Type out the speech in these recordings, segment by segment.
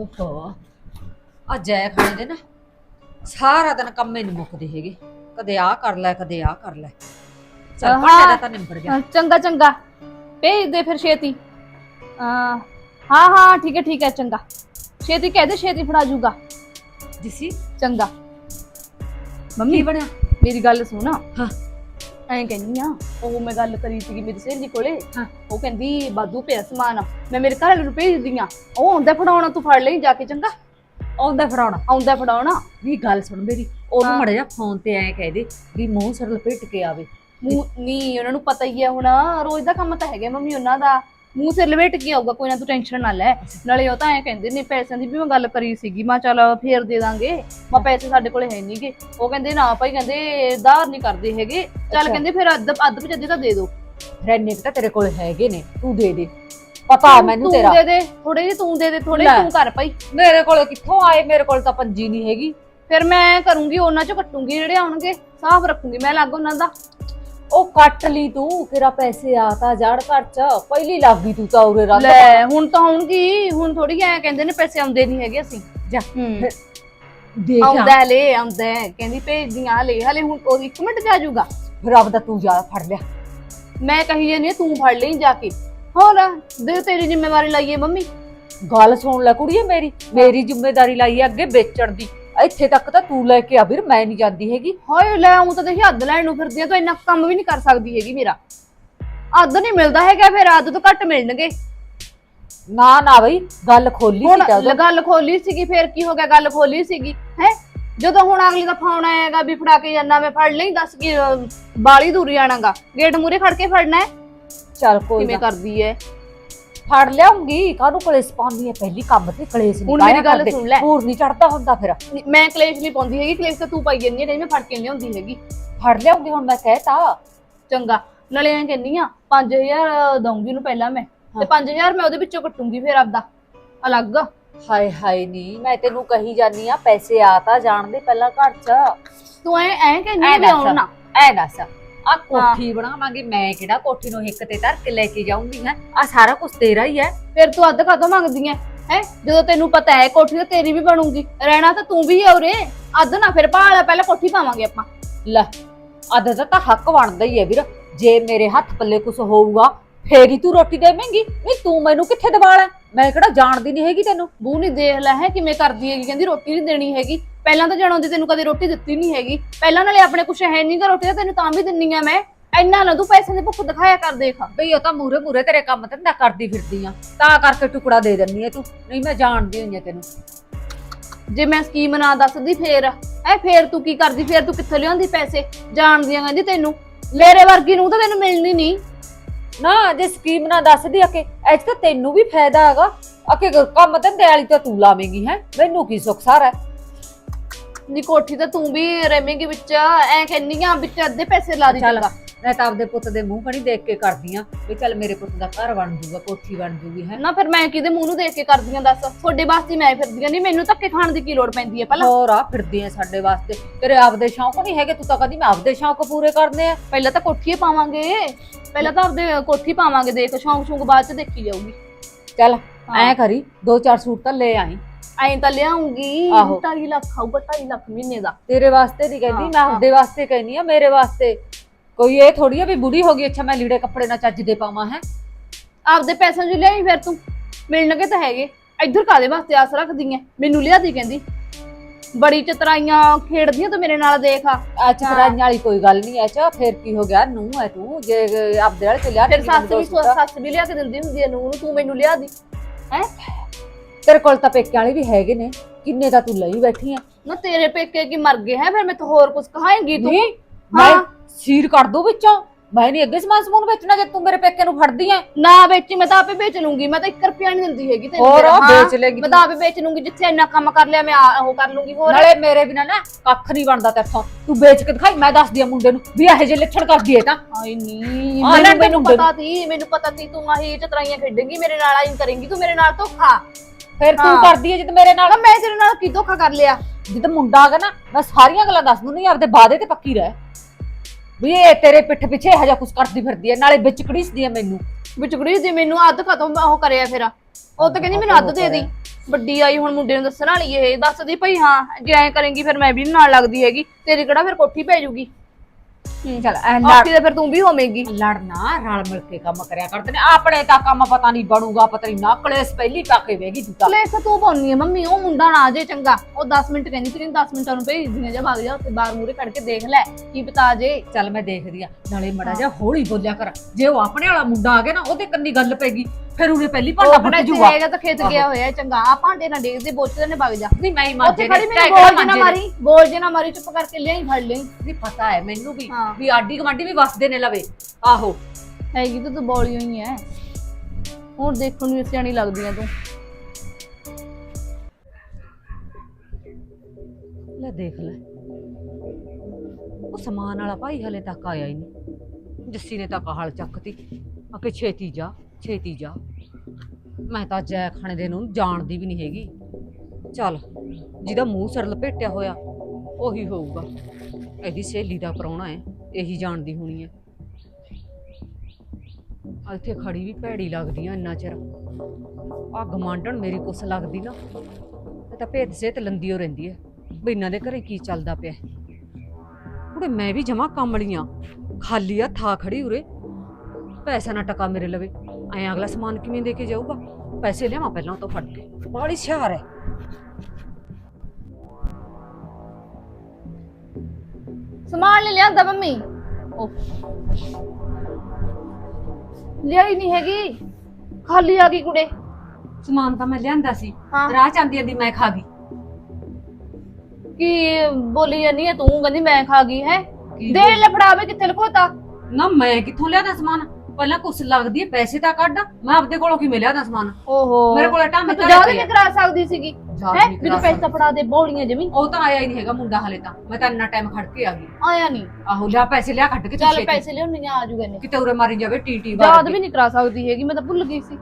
ਓਹੋ ਆ ਜੈ ਖਾਣੇ ਦੇ ਨਾ ਸਾਰਾ ਦਿਨ ਕੰਮੇ ਨਹੀਂ ਮੁੱਕਦੇ ਹੈਗੇ। ਕਦੇ ਆ ਕਰ ਲੈ ਕਦੇ ਆ ਕਰ ਲੈ। ਚੱਲ ਆਹਾ। ਦਾ ਤਾਂ ਨਿਬੜ ਗਿਆ। ਚੰਗਾ ਚੰਗਾ। ਭੇਜ ਦੇ ਫਿਰ ਛੇਤੀ। ਹਾਂ ਹਾਂ ਹਾਂ ਠੀਕ ਹੈ ਠੀਕ ਹੈ ਚੰਗਾ। ਛੇਤੀ ਕਹਿ ਦੇ ਛੇਤੀ ਫੜਾ ਜੂਗਾ। ਜਿਸੀ? ਚੰਗਾ। ਕੀ ਮੰਮੀ ਬਣਿਆ? ਮੇਰੀ ਗੱਲ ਸੁਣਾ। ਹਾਂ। ਐਂ ਕਹਿੰਦੀ ਆ ਉਹ ਮੈਂ ਗੱਲ ਕਰੀ ਸੀਗੀ ਮੇਰੀ ਸਹੇਲੀ ਕੋਲੇ ਹਾਂ। ਉਹ ਕਹਿੰਦੀ ਬਾਦੂ ਪਿਆ ਸਮਾਨ ਮੈਂ ਮੇਰੇ ਘਰ ਵਾਲੇ ਨੂੰ ਭੇਜ ਦਿਆਂ ਉਹ ਆਉਂਦਾ ਫੜਾਉਣਾ ਤੂੰ ਫੜ ਲਈ ਜਾ ਕੇ ਚੰਗਾ? ਆਉਂਦਾ ਫੜਾਉਣਾ। ਆਉਂਦਾ ਫੜਾਉਣਾ। ਵੀ ਗੱਲ ਸੁਣ ਮੇਰੀ ਉਹਨੂੰ ਹਾਂ। ਮੜਾ ਜਾ ਫੋਨ ਤੇ ਐ ਕਹਿ ਦੇ ਵੀ ਮੂੰਹ ਸਿਰ ਲਪੇਟ ਕੇ ਆਵੇ। ਮੂੰਹ ਨਹੀਂ ਉਹਨਾਂ ਨੂੰ ਪਤਾ ਹੀ ਹੈ ਹੁਣ। ਰੋਜ਼ ਦਾ ਕੰਮ ਤਾਂ ਹੈਗਾ ਮੰਮੀ ਉਹਨਾਂ ਦਾ। ਮੂੰਹ ਸਿਰ ਲਵੇਟ ਕੇ ਆਊਗਾ ਕੋਈ ਨਾ ਤੂੰ ਟੈਨਸ਼ਨ ਨਾ ਲੈ। ਨਾਲੇ ਉਹ ਤਾਂ ਐ ਕਹਿੰਦੇ ਨੇ ਪੈਸਿਆਂ ਦੀ ਵੀ ਮੈਂ ਗੱਲ ਕਰੀ ਸੀਗੀ ਮੈਂ ਚੱਲ ਫੇਰ ਦੇ ਦਾਂਗੇ। ਮੈਂ ਪੈਸੇ ਸਾਡੇ ਕੋਲੇ ਹੈ ਨਹੀਂਗੇ ਉਹ ਕਹਿੰਦੇ ਨਾ ਭਾਈ ਕਹਿੰਦੇ ਧਾਰ ਨਹੀਂ ਕਰਦੇ ਹੈਗੇ। ਚੱਲ। ਕਹਿੰਦੇ ਫਿਰ ਅੱਧ ਅੱਧ ਪਜੱਦੇ ਤਾਂ ਦੇ ਦਿਓ ਰੈਨੇ ਤਾਂ ਤੇਰੇ ਕੋਲ ਹੈਗੇ ਨੇ ਤੂੰ ਦੇ ਦੇ। ਪਤਾ ਮੈਨੂੰ ਤੂੰ ਤੇਰਾ ਦੇ ਦੇ ਥੋੜੇ ਜਿਹੇ ਤੂੰ ਦੇ ਦੇ ਥੋੜੇ। ਤੂੰ ਕਰ ਭਾਈ। ਮੇਰੇ ਕੋਲ ਕਿੱਥੋਂ ਆਏ ਮੇਰੇ ਕੋਲ ਤਾਂ ਪੰਜੀ ਨਹੀਂ ਹੈਗੀ। ਫਿਰ ਮੈਂ ਕਰੂੰਗੀ ਉਹਨਾਂ ਚੋਂ ਕੱਟੂੰਗੀ ਜਿਹੜੇ ਆਉਣਗੇ ਸਾਫ਼ ਰੱਖੂੰਗੀ। ਮੈਂ ਲੱਗ ਉਹਨਾਂ ਦਾ। ਉਹ ਕੱਟ ਲਈ ਤੂੰ ਤੇਰਾ ਪੈਸੇ ਆ ਤਾਂ ਜੜ ਘਰ ਚ ਪਹਿਲੀ ਲੱਗ ਗਈ ਤੂੰ ਤਾਂ ਉਰੇ ਲੈ ਹੁਣ ਤਾਂ ਹੋਣਗੀ ਹੁਣ ਥੋੜੀ ਐ ਕਹਿੰਦੇ ਨੇ ਪੈਸੇ ਆਉਂਦੇ ਨਹੀਂ ਹੈਗੇ ਅਸੀਂ। ਜਾ। ਦੇਖ ਆਉਂਦਾ ਲੈ ਆਉਂਦਾ। ਕਹਿੰਦੀ ਭੇਜਦੀਆਂ ਹਲੇ ਹਲੇ ਹੁਣ ਉਹ ਇੱਕ ਮਿੰਟ ਚ ਆ ਜਾਊਗਾ ਰੱਬ ਦਾ ਤੂੰ ਜਾ ਫੜ ਲਿਆ। ਮੈਂ ਕਹੀ ਹਾਂ, ਤੂੰ ਫੜ ਲਈ ਜਾ ਕੇ। ਹੋਰ ਦੇ ਤੇਰੀ ਜ਼ਿੰਮੇਵਾਰੀ ਲਾਈਏ ਮੰਮੀ। ਗੱਲ ਸੁਣ ਲੈ ਕੁੜੀਏ ਮੇਰੀ ਮੇਰੀ ਜ਼ਿੰਮੇਵਾਰੀ ਲਾਈ ਹੈ ਅੱਗੇ ਵੇਚਣ ਦੀ। ਇੱਥੇ ਤੱਕ ਤਾਂ ਤੂੰ ਲੈ ਕੇ ਆ ਵੀਰ ਮੈਂ ਨਹੀਂ ਜਾਂਦੀ ਹੈਗੀ। ਹਾਏ ਲੈ ਆਉਂ ਤਾਂ ਦੇਖੀ ਹੱਦ ਲੈਣ ਨੂੰ ਫਿਰਦੀ ਆ ਤੂੰ ਇੰਨਾ ਕੰਮ ਵੀ ਨਹੀਂ ਕਰ ਸਕਦੀ ਹੈਗੀ ਮੇਰਾ। ਅੱਧ ਨਹੀਂ ਮਿਲਦਾ ਹੈਗਾ ਫਿਰ ਅੱਧ ਤੋਂ ਘੱਟ ਮਿਲਣਗੇ। ਨਾ ਨਾ ਬਈ ਗੱਲ ਖੋਲੀ ਹੁਣ ਸੀ ਤਾਂ ਉਦੋਂ। ਗੱਲ ਖੋਲੀ ਸੀਗੀ ਫਿਰ ਕੀ ਹੋ ਗਿਆ ਗੱਲ ਖੋਲੀ ਸੀਗੀ। ਹੈ? ਜਦੋਂ ਹੁਣ ਅਗਲੀ ਦਾ ਫੋਨ ਆਏਗਾ ਵੀ ਫੜਾ ਕੇ ਜਾਣਾ ਮੈਂ ਫੜ ਲਈ ਦੱਸ ਕਿ ਅਹ, ਬਾਲੀ ਦੂਰੀ ਆਣਾਗਾ ਗੇਟ ਮੂਰੇ ਖੜ ਕੇ ਫੜਨਾ ਹੈ? ਚੱਲ ਕੋਈ ਕਿਵੇਂ ਨਾ। ਕਰਦੀ ਹੈ ਫੜ ਲਿਆਉਂਗੀ। ਕਾਹਨੂੰ ਕਲੇਸ਼ ਪਾਉਂਦੀ ਹੈ ਪਹਿਲੀ ਕੰਮ ਤੇ ਕਲੇਸ਼ ਨਹੀਂ ਹੁਣ ਮੇਰੀ ਗੱਲ ਸੁਣ ਲੈ। ਪੂਰ ਨਹੀਂ ਚੜਦਾ ਹੁੰਦਾ ਫਿਰ। ਮੈਂ ਕਲੇਸ਼ ਨਹੀਂ ਪਾਉਂਦੀ ਹੈਗੀ ਕਲੇਸ਼ ਤਾਂ ਤੂੰ ਪਾਈ ਜੰਨੀ ਹੈ ਨਹੀਂ ਮੈਂ ਫੜ ਕੇ ਲਿਆਉਂਦੀ ਹੈਗੀ। ਫੜ ਲਿਆਉਂਗੀ ਹੁਣ ਮੈਂ ਕਹਿਤਾ। ਚੰਗਾ ਨਾਲੇ ਐਂ ਕਹਿੰਨੀ ਆ 5000 ਦਊਂਗੀ ਨੂੰ ਪਹਿਲਾਂ ਮੈਂ ਤੇ 5000 ਮੈਂ ਉਹਦੇ ਵਿੱਚੋਂ ਕੱਟੂੰਗੀ ਫਿਰ ਆਪਦਾ ਅਲੱਗ। ਹਾਏ ਹਾਏ ਨਹੀਂ ਮੈਂ ਤੈਨੂੰ ਕਹੀ ਜਾਨੀ ਆ ਪੈਸੇ ਆ ਤਾਂ ਜਾਣ ਦੇ ਪਹਿਲਾਂ ਘਰ ਚ। ਤੂੰ ਐ ਐਂ ਕਹਿੰਨੀ ਐ ਵੀ। ਆਉਣ ਨਾ। ਐ ਦੱਸ। ਆ ਕੋਠੀ ਬਣਾਵਾਂਗੇ ਮੈਂ ਕਿਹੜਾ ਕੋਠੀ ਨੂੰ ਹਿੱਕ ਤੇ ਧਰ ਕੇ ਲੈ ਕੇ ਜਾਊਂਗੀ ਹੈ? ਆ ਸਾਰਾ ਕੁਝ ਤੇਰਾ ਹੀ ਹੈ। ਫਿਰ ਤੂੰ ਅੱਧ ਕਾਹਤੋਂ ਮੰਗਦੀ ਐ ਹੈ? ਜਦੋਂ ਤੈਨੂੰ ਪਤਾ ਹੈ ਕੋਠੀ ਤਾਂ ਤੇਰੀ ਵੀ ਬਣੂਗੀ ਰਹਿਣਾ ਤਾਂ ਤੂੰ ਵੀ ਹੈ ਉਰੇ। ਅੱਧ ਨਾ ਫਿਰ ਭਾਲ ਪਹਿਲਾਂ ਕੋਠੀ ਪਾਵਾਂਗੇ ਆਪਾਂ। ਲੈ ਅੱਧ ਦਾ ਤਾਂ ਹੱਕ ਬਣਦਾ ਹੀ ਹੈ ਵੀਰ। ਜੇ ਮੇਰੇ ਹੱਥ ਪੱਲੇ ਕੁਝ ਹੋਊਗਾ ਫੇਰ ਹੀ ਤੂੰ ਰੋਟੀ ਦੇਵੇਂਗੀ। ਨਹੀਂ ਤੂੰ ਮੈਨੂੰ ਕਿੱਥੇ ਦਵਾਲਾ ਮੈਂ ਕਿਹੜਾ ਜਾਣਦੀ ਨਹੀਂ ਹੈਗੀ ਤੈਨੂੰ। ਬੂ ਨਹੀਂ ਦੇਖ ਲੈ ਹੈ ਕਿਵੇਂ ਕਰਦੀ ਹੈਗੀ ਕਹਿੰਦੀ ਰੋਟੀ ਨਹੀਂ ਦੇਣੀ ਹੈਗੀ। ਪਹਿਲਾਂ ਤਾਂ ਜਣਾਉਂਦੀ ਤੈਨੂੰ ਕਦੇ ਰੋਟੀ ਦਿੱਤੀ ਨਹੀਂ ਹੈਗੀ। ਪਹਿਲਾਂ ਨਾਲੇ ਆਪਣੇ ਕੁਛ ਹੈ ਨਹੀਂ ਗਾ ਰੋਟੀ ਤਾਂ ਤੈਨੂੰ ਤਾਂ ਵੀ ਦਿੰਨੀ ਆ ਮੈਂ। ਇੰਨਾ ਨਾ ਤੂੰ ਪੈਸੇ ਦੀ ਭੁੱਖ ਦਿਖਾਇਆ ਕਰ ਦੇਖ। ਬਈ ਉਹ ਤਾਂ ਮੂਰੇ ਮੂਰੇ ਤੇਰੇ ਕੰਮ ਧੰਦਾ ਕਰਦੀ ਫਿਰਦੀ ਆ। ਤਾਂ ਕਰਕੇ ਟੁਕੜਾ ਦੇ ਦਿੰਨੀ ਐ ਤੂੰ। ਨਹੀਂ ਮੈਂ ਜਾਣਦੀ ਹੋਈ ਆ ਤੈਨੂੰ। ਜੇ ਮੈਂ ਸਕੀਮ ਨਾ ਦੱਸਦੀ ਫੇਰ। ਐ ਫੇਰ ਤੂੰ ਕੀ ਕਰਦੀ? ਫੇਰ ਤੂੰ ਕਿੱਥੋਂ ਲਿਆਉਂਦੀ ਪੈਸੇ? ਜਾਣਦੀਆਂ ਕਹਿੰਦੀ ਤੈਨੂੰ। ਮੇਰੇ ਵਰਗੀ ਨੂੰ ਤਾਂ ਤੈਨੂੰ ਮਿਲਣੀ ਨਹੀਂ ਨਾ ਜੇ ਸਕੀਮ ਨਾ ਦੱਸਦੀ ਆ ਕਿ ਐਚ ਤਾਂ ਤੈਨੂੰ ਵੀ ਫਾਇਦਾ ਹੈਗਾ। ਆ ਕਿ ਕੰਮ ਧੰਦੇ ਵਾਲੀ ਤਾਂ ਤੂੰ ਲਾਵੇਂਗੀ ਹੈ। ਮੈਨੂੰ ਕੀ ਸੁੱਖ ਸਾਰਾ। ਨੀ ਕੋਠੀ ਤਾਂ ਤੂੰ ਵੀ ਰਵੇਂਗੀ ਵਿੱਚ ਐ ਕਹਿੰਨੀ ਆ ਵਿੱਚ ਅੱਧੇ ਪੈਸੇ ਲਾ ਦੀ ਚੱਲ ਚੰਗਾ। ਮੈਂ ਤਾਂ ਆਪਦੇ ਪੁੱਤ ਦੇ ਮੂੰਹ ਕਣੀ ਦੇਖ ਕੇ ਕਰਦੀ ਆ ਵੀ ਚੱਲ ਮੇਰੇ ਪੁੱਤ ਦਾ ਘਰ ਬਣ ਜੂਗਾ ਕੋਠੀ ਬਣ ਜੂਗੀ ਹੈ। ਨਾ ਫਿਰ ਮੈਂ ਕਿਹਦੇ ਮੂੰਹ ਨੂੰ ਦੇਖ ਕੇ ਕਰਦੀ ਆ ਦੱਸ। ਤੁਹਾਡੇ ਵਾਸਤੇ ਮੈਂ ਫਿਰਦੀ ਨਹੀਂ ਮੈਨੂੰ ਧੱਕੇ ਖਾਣ ਦੀ ਕੀ ਲੋੜ ਪੈਂਦੀ ਹੈ ਪਹਿਲਾਂ? ਹੋਰ ਆ ਫਿਰਦੀ ਆ ਸਾਡੇ ਵਾਸਤੇ। ਤੇਰੇ ਆਪਦੇ ਸ਼ੌਂਕ ਨਹੀਂ ਹੈਗੇ ਤੂੰ ਤਾਂ ਕਦੀ ਮੈਂ ਆਪਦੇ ਸ਼ੌਂਕ ਪੂਰੇ ਕਰਨੇ ਆ। ਪਹਿਲਾਂ ਤਾਂ ਕੋਠੀ ਪਾਵਾਂਗੇ। ਪਹਿਲਾਂ ਤਾਂ ਆਪਦੇ ਕੋਠੀ ਪਾਵਾਂਗੇ ਦੇਖ ਸ਼ੌਂਕ ਸ਼ੌਂਕ ਬਾਅਦ ਚ ਦੇਖੀ ਜਾਊਗੀ। ਚੱਲ ਹਾਂ। ਐ ਕਰੀ ਦੋ ਚਾਰ ਸੂਟ ਤਾਂ ਲੈ ਆਈ। ਐਂ ਤਾਂ ਲਿਆਉਂਗੀ ਆਹੋ। 2.5 ਲੱਖ ਆਊਗਾ 2.5 ਲੱਖ ਮਹੀਨੇ ਦਾ। ਤੇਰੇ ਵਾਸਤੇ ਨਹੀਂ ਕਹਿੰਦੀ ਹਾਂ, ਮੈਂ ਹਾਂ। ਆਪਦੇ ਵਾਸਤੇ ਕਹਿੰਦੀ ਆ ਮੇਰੇ ਵਾਸਤੇ। ਕੋਈ ਇਹ ਥੋੜੀ ਆ ਵੀ ਬੁੜੀ ਹੋ ਗਈ ਅੱਛਾ ਮੈਂ ਲੀੜੇ ਕੱਪੜੇ ਨਾ ਚੱਜ ਦੇ ਪਾਵਾਂ ਹੈ? ਆਪਦੇ ਪੈਸਿਆਂ ਚ ਲਿਆਈ ਫਿਰ ਤੂੰ। ਮਿਲਣਗੇ ਤਾਂ ਹੈਗੇ। ਇੱਧਰ ਕਾਦੇ ਵਾਸਤੇ ਆਸ ਰੱਖਦੀ ਐ? ਮੈਨੂੰ ਲਿਆਦੀ ਕਹਿੰਦੀ। ਬੜੀ ਚਤਰਾਈਆਂ ਖੇਡਦੀਆਂ ਤੂੰ ਮੇਰੇ ਨਾਲ ਦੇਖ ਆ। ਤਰਾਈਆਂ ਵਾਲੀ ਕੋਈ ਗੱਲ ਨਹੀਂ ਐਚ ਫੇਰ ਕੀ ਹੋ ਗਿਆ? ਨੂੰ ਹੈ ਤੂੰ। ਜੇ ਆਪਦੇ ਤੇ ਲਿਆ ਫਿਰ ਸੱਸ ਵੀ ਸੱਸ ਵੀ ਲਿਆ ਕੇ ਦਿੰਦੀ ਹੁੰਦੀ ਐ ਨੂੰ ਤੂੰ ਮੈਨੂੰ ਲਿਆਦੀ ਹੈ? ਤੇਰੇ ਕੋਲ ਤਾਂ ਪੇਕਿਆਂ ਵਾਲੇ ਵੀ ਹੈਗੇ ਨੇ ਕਿੰਨੇ ਤਾਂ ਤੂੰ ਲਈ ਬੈਠੀ ਆ? ਨਾ ਤੇਰੇ ਪੇਕੇ ਕੀ ਮਰ ਗਏ ਹੈ ਫਿਰ ਮੈਂ ਤਾਂ ਹੋਰ ਕੁਝ ਕਹਾਂਗੀ ਤੂੰ। ਨਹੀਂ ਮੈਂ ਹਾਂ। ਸੀਰ ਕਰ ਦੋ ਵਿੱਚੋਂ। ਮੈਂ ਨਹੀਂ ਅੱਗੇ ਸਮਾਨ ਸਮੂਨ ਵੇਚਣਾ ਜੇ ਤੂੰ ਮੇਰੇ ਪੇਕੇ ਨੂੰ ਫੜਦੀ ਐ। ਨਾ ਵੇਚੀ ਮੈਂ ਤਾਂ ਆਪੇ ਵੇਚ ਲੂੰਗੀ ਮੈਂ ਤਾਂ 1 ਰੁਪਿਆ ਨਹੀਂ ਦਿੰਦੀ ਹੈਗੀ ਤੈਨੂੰ ਹੋਰ। ਹਾਂ, ਵੇਚ ਲੇਗੀ ਮੈਂ ਤਾਂ ਆਪੇ ਵੇਚ ਲੂੰਗੀ ਜਿੱਥੇ ਇੰਨਾ ਕੰਮ ਕਰ ਲਿਆ ਮੈਂ ਆ- ਉਹ ਕਰ ਲੂੰਗੀ ਹੋਰ। ਨਾਲੇ ਮੇਰੇ ਬਿਨਾ ਨਾ ਕੱਖ ਨਹੀਂ ਬਣਦਾ ਤੇਥੋਂ ਤੂੰ। ਵੇਚ ਕੇ ਦਿਖਾਈ ਮੈਂ ਦੱਸਦੀ ਆ ਮੁੰਡੇ ਨੂੰ ਵੀ ਇਹੋ ਜਿਹੇ ਲੱਛਣ ਕਰਦੀ ਏ ਤਾਂ। ਹਾਏ ਨੀ ਮੈਨੂੰ ਦੇ ਪਤਾ ਸੀ ਮੈਨੂੰ ਪਤਾ ਸੀ ਤੂੰ ਆਹੀ ਚਤਰਾਈਆਂ ਖੇਡੇਂਗੀ ਮੇਰੇ ਨਾਲ ਆਈ ਕਰੇਂਗੀ ਤੂੰ ਮੇਰੇ ਨਾਲ ਧੋਖਾ। ਫਿਰ ਤੂੰ ਹਾਂ। ਕਰਦੀ ਏ ਜਦ ਮੇਰੇ ਨਾਲ। ਨਾ ਮੈਂ ਤੇਰੇ ਨਾਲ ਕੀ ਧੋਖਾ ਕਰ ਲਿਆ? ਜਦ ਮੁੰਡਾ ਆ ਗਿਆ ਨਾ ਮੈਂ ਸਾਰੀਆਂ ਗੱਲਾਂ ਦੱਸ ਦੂੰ ਨਹੀਂ ਆਪਦੇ ਵਾਦੇ ਤੇ ਪੱਕੀ ਰਹਿ। ਵੀ ਇਹ ਤੇਰੇ ਪਿੱਠ ਪਿੱਛੇ ਹਜਾ ਕੁਛ ਕਰਦੀ ਫਿਰਦੀ ਹੈ ਨਾਲੇ ਵਿੱਚ ਕੜੀਸਦੀ ਹੈ ਮੈਨੂੰ। ਵਿੱਚ ਕੁੜੀ ਦੀ ਮੈਨੂੰ ਅੱਧ ਖਤਮ ਉਹ ਕਰਿਆ ਫਿਰ? ਉਹ ਤਾਂ ਕਹਿੰਦੀ ਮੈਨੂੰ ਅੱਧ ਦੇ ਦੀ। ਵੱਡੀ ਆਈ ਹੁਣ ਮੁੰਡੇ ਨੂੰ ਦੱਸਣ ਵਾਲੀ ਇਹ ਦੱਸਦੀ ਭਈ ਹਾਂ ਜੇ ਐਂ ਕਰੇਂਗੀ ਫਿਰ ਮੈਂ ਵੀ ਨੀ ਨਾਲ ਲੱਗਦੀ ਹੈਗੀ। ਤੇਰੀ ਕਿਹੜਾ ਫਿਰ ਕੋਠੀ ਪੈ ਜੂਗੀ? ਚੱਲ ਐ ਆਖੀ ਤੇ ਫਿਰ ਤੂੰ ਵੀ ਹੋਵੇਂਗੀ। ਲੜਨਾ ਰਲ ਮਿਲ ਕੇ ਕੰਮ ਕਰਿਆ ਕਰਦੇ ਨੇ ਆਪਣੇ ਤਾਂ ਕੰਮ ਪਤਾ ਨਹੀਂ ਬਣੂਗਾ ਪਤਾ ਨਹੀਂ ਨਾ ਕਲੇਸ ਪਹਿਲੀ ਟਾਕੇ ਵੇਗੀ ਤੂੰ ਤਾਂ। ਕਲੇਸ਼ ਤਾਂ ਪਾਉਣੀ ਹੈ ਮੰਮੀ ਉਹ ਮੁੰਡਾ ਨਾ ਆ ਜੇ ਚੰਗਾ। ਉਹ 10 ਮਿੰਟ ਕਹਿੰਦੀ ਸੀ 10 ਮਿੰਟਾਂ ਨੂੰ ਭੇਜ ਦਿੰਦੇ ਜਾ ਭੱਗ ਜਾ ਉੱਥੇ ਬਾਹਰ ਮੂਰੇ ਕੱਢ ਕੇ ਦੇਖ ਲੈ ਕੀ ਪਤਾ ਜੇ ਚੱਲ ਮੈਂ ਦੇਖਦੀ ਆ ਨਾਲੇ ਮੜਾ ਜਾ ਹੌਲੀ ਬੋਲਿਆ ਕਰ। ਜੇ ਉਹ ਆਪਣੇ ਵਾਲਾ ਮੁੰਡਾ ਆ ਗਿਆ ਨਾ ਉਹਦੇ ਕੰਨੀ ਗੱਲ ਪੈਗੀ। ਫਿਰ ਉਹਨੇ ਪਹਿਲੀ ਭਾਂਡਾ ਫੁੱਟ ਜੂਗਾ ਹੈਗਾ ਤਾਂ ਖੇਤ ਗਿਆ ਹੋਇਆ ਚੰਗਾ। ਆ ਭਾਂਡੇ ਨਾ ਡੇਗਦੇ ਬੋਚਦੇ ਨੇ ਭੱਗ ਜਾ। ਨਹੀਂ ਮੈਂ ਹੀ ਮੈਨੂੰ ਬੋਲ ਜੇ ਨਾ ਮਾਰੀ ਬੋਲ ਜੇ ਨਾ ਮਾਰੀ ਚੁੱਪ ਕਰਕੇ ਲਿਆਈ ਫੜ ਲਈ ਨਹੀਂ ਪਤਾ ਹੈ ਮੈਨੂੰ ਵੀ। ਹਾਂ। ਵੀ ਆਡੀ ਗਵਾਂਡੀ ਵੀ ਵਸਦੇ ਨੇ ਲਵੇ। ਆਹੋ। ਹੈਗੀ ਤਾਂ ਤੂੰ ਬੋਲੀ ਹੋਈ ਐ। ਹੁਣ ਦੇਖਣ ਨੂੰ ਸਿਆਣੀ ਲੱਗਦੀ ਐ ਤੂੰ। ਲੈ ਦੇਖ ਲੈ। ਉਹ ਸਮਾਨ ਵਾਲਾ ਭਾਈ ਹਲੇ ਤੱਕ ਆਇਆ ਹੀ ਨਹੀਂ। ਜੱਸੀ ਨੇ ਤਾਂ ਕਾਹਲ ਚੱਕਤੀ। ਆਕੇ ਛੇਤੀ ਜਾ ਛੇਤੀ ਜਾ। ਮੈਂ ਤਾਂ ਜੈ ਖਾਣੇ ਦੇ ਨੂੰ ਜਾਣਦੀ ਵੀ ਨਹੀਂ ਹੈਗੀ। ਚੱਲ ਜਿਹਦਾ ਮੂੰਹ ਸਿਰ ਲਪੇਟਿਆ ਹੋਇਆ ਉਹੀ ਹੋਊਗਾ। ਇਹਦੀ ਸਹੇਲੀ ਦਾ ਪ੍ਰਾਹੁਣਾ ਹੈ, ਇਹੀ ਜਾਣਦੀ ਹੋਣੀ ਹੈ। ਆ ਇੱਥੇ ਖੜੀ ਵੀ ਭੈੜੀ ਲੱਗਦੀ ਆ ਇੰਨਾ ਚਿਰ। ਆ ਗਮਾਂਡਣ ਮੇਰੀ ਕੁਸ ਲੱਗਦੀ ਨਾ, ਇਹ ਤਾਂ ਭੇਤ ਸੇ ਲੰਦੀ ਹੋ ਰਹਿੰਦੀ ਹੈ ਵੀ ਇਹਨਾਂ ਦੇ ਘਰੇ ਕੀ ਚੱਲਦਾ ਪਿਆ ਕੁੜੇ, ਮੈਂ ਵੀ ਜਮਾ ਕੰਮਲੀਆਂ ਖਾਲੀ ਆ, ਥਾ ਖੜੀ ਉਰੇ। ਪੈਸਾ ਨਾ ਟਕਾ ਮੇਰੇ ਲਵੇ। ਐ ਅਗਲਾ ਸਮਾਨ ਕਿਵੇਂ ਦੇ ਕੇ ਜਾਊਗਾ? ਪੈਸੇ ਲਿਆਵਾਂ ਪਹਿਲਾਂ ਉਹ ਤੋਂ ਫੜ ਕੇ। ਬਾਲੀ ਸ਼ਿਆਰ ਹੈ। ਸਮਾਨ ਲੈ ਲਿਆਂਦਾ ਮੰਮੀ। ਉਹ ਲਿਆਈ ਨਹੀਂ ਹੈਗੀ। ਖਾਲੀ ਆ ਗਈ ਕੁੜੇ। ਸਮਾਨ ਤਾਂ ਮੈਂ ਲਿਆਂਦਾ ਸੀ। ਹਾਂ। ਰਾਹ ਚਾਂਦੀ ਆਂਦੀ ਮੈਂ ਖਾ ਗਈ। ਕੀ ਬੋਲੀ ਜਾਨੀ ਤੂੰ? ਕਹਿੰਦੀ ਮੈਂ ਖਾ ਗਈ ਹੈ? ਕੀ ਦੇ ਲੈ ਫੜਾਵੇ ਕਿੱਥੇ ਲਕੋਤਾ। ਨਾ ਮੈਂ ਕਿੱਥੋਂ ਲਿਆਦਾ ਸਮਾਨ? ਪਹਿਲਾਂ ਕੁਛ ਲੱਗਦੀ ਹੈ ਪੈਸੇ ਤਾਂ ਕੱਢ ਮੈਂ ਆਪਦੇ ਕੋਲੋਂ ਕਿਵੇਂ ਲਿਆਦਾ ਸਮਾਨ? ਓਹੋ। ਮੇਰੇ ਕੋਲ ਟਾਂ ਤਾਂ ਯਾਦ ਨਹੀਂ ਕਰਾ ਸਕਦੀ ਸੀਗੀ। ਹੈ? ਨਹੀਂ ਮੈਨੂੰ ਕਰਾ ਪੈਸਾ ਫੜਾ ਦੇ ਬੋਲੀਆਂ ਜਮੀ ਉਹ ਤਾਂ ਆਇਆ ਹੀ ਨਹੀਂ ਹੈਗਾ ਮੁੰਡਾ ਹਲੇ ਤਾਂ। ਮੈਂ ਤਾਂ ਇੰਨਾ ਟਾਈਮ ਖੜ ਕੇ ਆ ਗਈ। ਆਇਆ ਨਹੀਂ। ਆਹੋ ਲਿਆ ਪੈਸੇ ਲਿਆ ਕੱਢ ਕੇ ਤੂੰ ਚੱਲ ਛੇਤੀ। ਪੈਸੇ ਲਿਆਉਣੀਆਂ ਆ ਜੂਗੇ ਨੇ ਕਿਤੇ ਉਰੇ ਮਾਰੀ ਜਾਵੇ ਟੀਟੀ ਯਾਦ ਵੀ ਨਹੀਂ ਕਰਾ ਸਕਦੀ ਹੈਗੀ ਮੈਂ ਤਾਂ ਭੁੱਲ ਗਈ ਸੀ।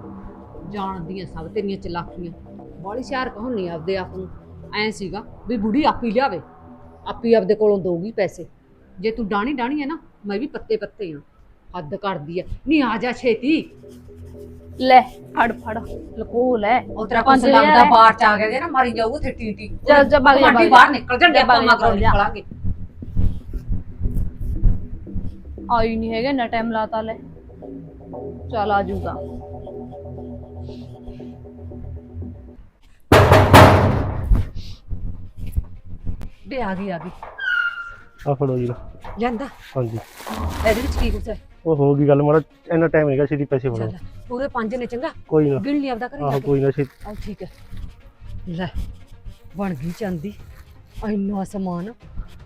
ਜਾਣਦੀਆਂ ਸਭ ਤੇਰੀਆਂ ਚਲਾਕੀਆਂ। ਬਾਲੀ ਸ਼ਹਿਰ ਕਹਾਉਣੀ ਆਪਦੇ ਆਪ ਨੂੰ। ਐ ਸੀਗਾ ਵੀ ਬੁੜੀ ਆਪੀ ਲਿਆਵੇ। ਆਪੀ ਆਪਦੇ ਕੋਲੋਂ ਦਊਗੀ ਪੈਸੇ। ਜੇ ਤੂੰ ਡਾਣੀ ਡਾਣੀ ਹੈ ਨਾ ਮੈਂ ਵੀ ਪੱਤੇ ਪੱਤੇ ਆ। ਹੱਦ ਕਰਦੀ ਆ। ਨਹੀਂ ਆ ਜਾ ਛੇਤੀ। ਲੈ ਫੜ ਫੜ। ਲਕੋ ਲੈ ਉਹ ਤੇਰਾ ਕੁਛ ਲੱਗਦਾ ਹੈ। ਬਾਹਰ ਚ ਆ ਗਿਆ ਜੇ ਨਾ ਮਾਰੀ ਜਾਊ ਉੱਥੇ ਟੀਟੀ ਚੱਲ ਜਾ ਬਾਗ ਜਾ। ਤੁਹਾਡੀ ਬਾਹਰ ਨਿਕਲ ਜਾਂਦੇ ਜਾ ਆਪਾਂ ਬਾਗ ਜਾ, ਮਗਰੋਂ ਜਾ। ਨਿਕਲਾਂਗੇ। ਆਈ ਨਹੀਂ ਹੈਗਾ ਇੰਨਾ ਟਾਈਮ ਲਾਤਾ ਲੈ। ਚੱਲ ਆ ਜੂਗਾ। ਬੇ ਆ ਗਈ ਆ ਗਈ। ਆ ਫੜੋ ਜੀ। ਲਓ। ਜਾਂਦਾ ਹਾਂਜੀ। ਇਹਦੇ ਵਿੱਚ ਕੀ ਕੁਛ ਹੈ? ਉਹ ਹੋ ਗਈ ਗੱਲ ਮਾਰਾ ਇੰਨਾ ਟਾਈਮ ਹੈਗਾ ਛੇਤੀ ਪੈਸੇ ਫੜੋ ਚੱਲ ਪੂਰੇ ਪੰਜ ਨੇ ਚੰਗਾ? ਕੋਈ ਨਾ। ਗਿਣ ਲਈ ਆਪਦਾ ਘਰੇ ਜਾ ਆਹੋ ਕੇ। ਕੋਈ ਨਾ ਛੇਤੀ ਆ ਠੀਕ ਹੈ। ਲੈ ਬਣ ਗਈ ਚਾਂਦੀ। ਇੰਨਾ ਸਮਾਨ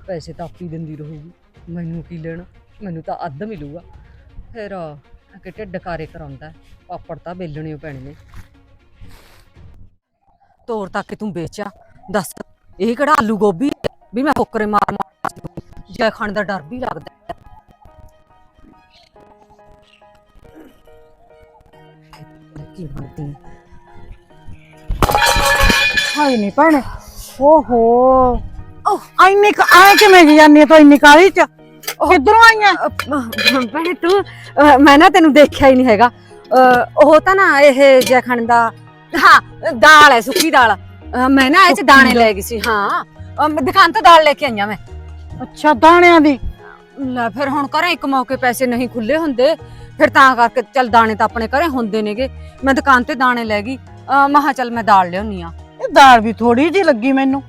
ਪੈਸੇ ਤਾਂ ਆਪੀ ਦਿੰਦੀ ਰਹੂਗੀ। ਮੈਨੂੰ ਕੀ ਲੈਣਾ? ਮੈਨੂੰ ਤਾਂ ਅੱਧ ਮਿਲੂਗਾ। ਫਿਰ ਆ ਕਿ ਢਿੱਡ ਕਾਰੇ ਕਰਾਉਂਦਾ ਹੈ। ਪਾਪੜ ਤਾਂ ਵੇਲਣੇ ਪੈਣੇ ਨੇ। ਤੋਰ ਤੱਕ ਕਿ ਤੂੰ ਵੇਚਿਆ। ਦੱਸ ਇਹ ਕਿਹੜਾ ਆਲੂ ਗੋਭੀ ਹੈ? ਵੀ ਮੈਂ ਫੁਕਰੇ ਮਾਰ ਮਾਰ ਜੈ ਖਾਣ ਦਾ ਡਰ ਵੀ ਲੱਗਦਾ ਹੈ। ਕੀ ਬਣਦੀ ਹੈ? ਹਾਏ ਨਹੀਂ ਭੈਣੇ। ਓਹੋ। ਉਹ ਐਨੀ ਕ ਆਏ ਕਿਵੇਂ ਜੀ ਜਾਨੀ ਤੂੰ ਇੰਨੀ ਕਾਲੀ ਚ? ਕਿੱਧਰੋਂ ਆਈਆਂ ਭੈਣੇ ਤੂੰ ਅਹ, ਮੈਂ ਨਾ ਤੈਨੂੰ ਦੇਖਿਆ ਹੀ ਨਹੀਂ ਹੈਗਾ। ਅਹ, ਉਹ ਤਾਂ ਨਾ ਇਹ ਜੈਖਣ ਦਾ ਹਾਂ ਦਾਲ ਹੈ ਸੁੱਕੀ ਦਾਲ। ਅਹ, ਮੈਂ ਨਾ ਇਹ ਚ ਦਾਣੇ ਲੈ ਗਈ ਸੀ ਹਾਂ। ਅਹ, ਮੈਂ ਦੁਕਾਨ ਤੋਂ ਦਾਲ ਲੈ ਕੇ ਆਈਆਂ ਮੈਂ। ਅੱਛਾ ਦਾਣਿਆਂ ਦੀ? ਲੈ ਫਿਰ ਹੁਣ ਘਰੇ ਇੱਕ ਮੌਕੇ ਪੈਸੇ ਨਹੀਂ ਖੁੱਲੇ ਹੁੰਦੇ। ਫਿਰ ਤਾਂ ਕਰਕੇ ਚੱਲ ਦਾਣੇ ਤਾਂ ਆਪਣੇ ਘਰੇ ਹੁੰਦੇ ਨੇਗੇ। ਮੈਂ ਦੁਕਾਨ ਤੇ ਦਾਣੇ ਲੈ ਗਈ। ਅਹ, ਮੈਂ ਕਿਹਾ ਚੱਲ ਮੈਂ ਦਾਲ ਲਿਆਉਣੀ ਆ। ਇਹ ਦਾਲ ਵੀ ਥੋੜੀ ਜੀ ਲੱਗੀ ਮੈਨੂੰ।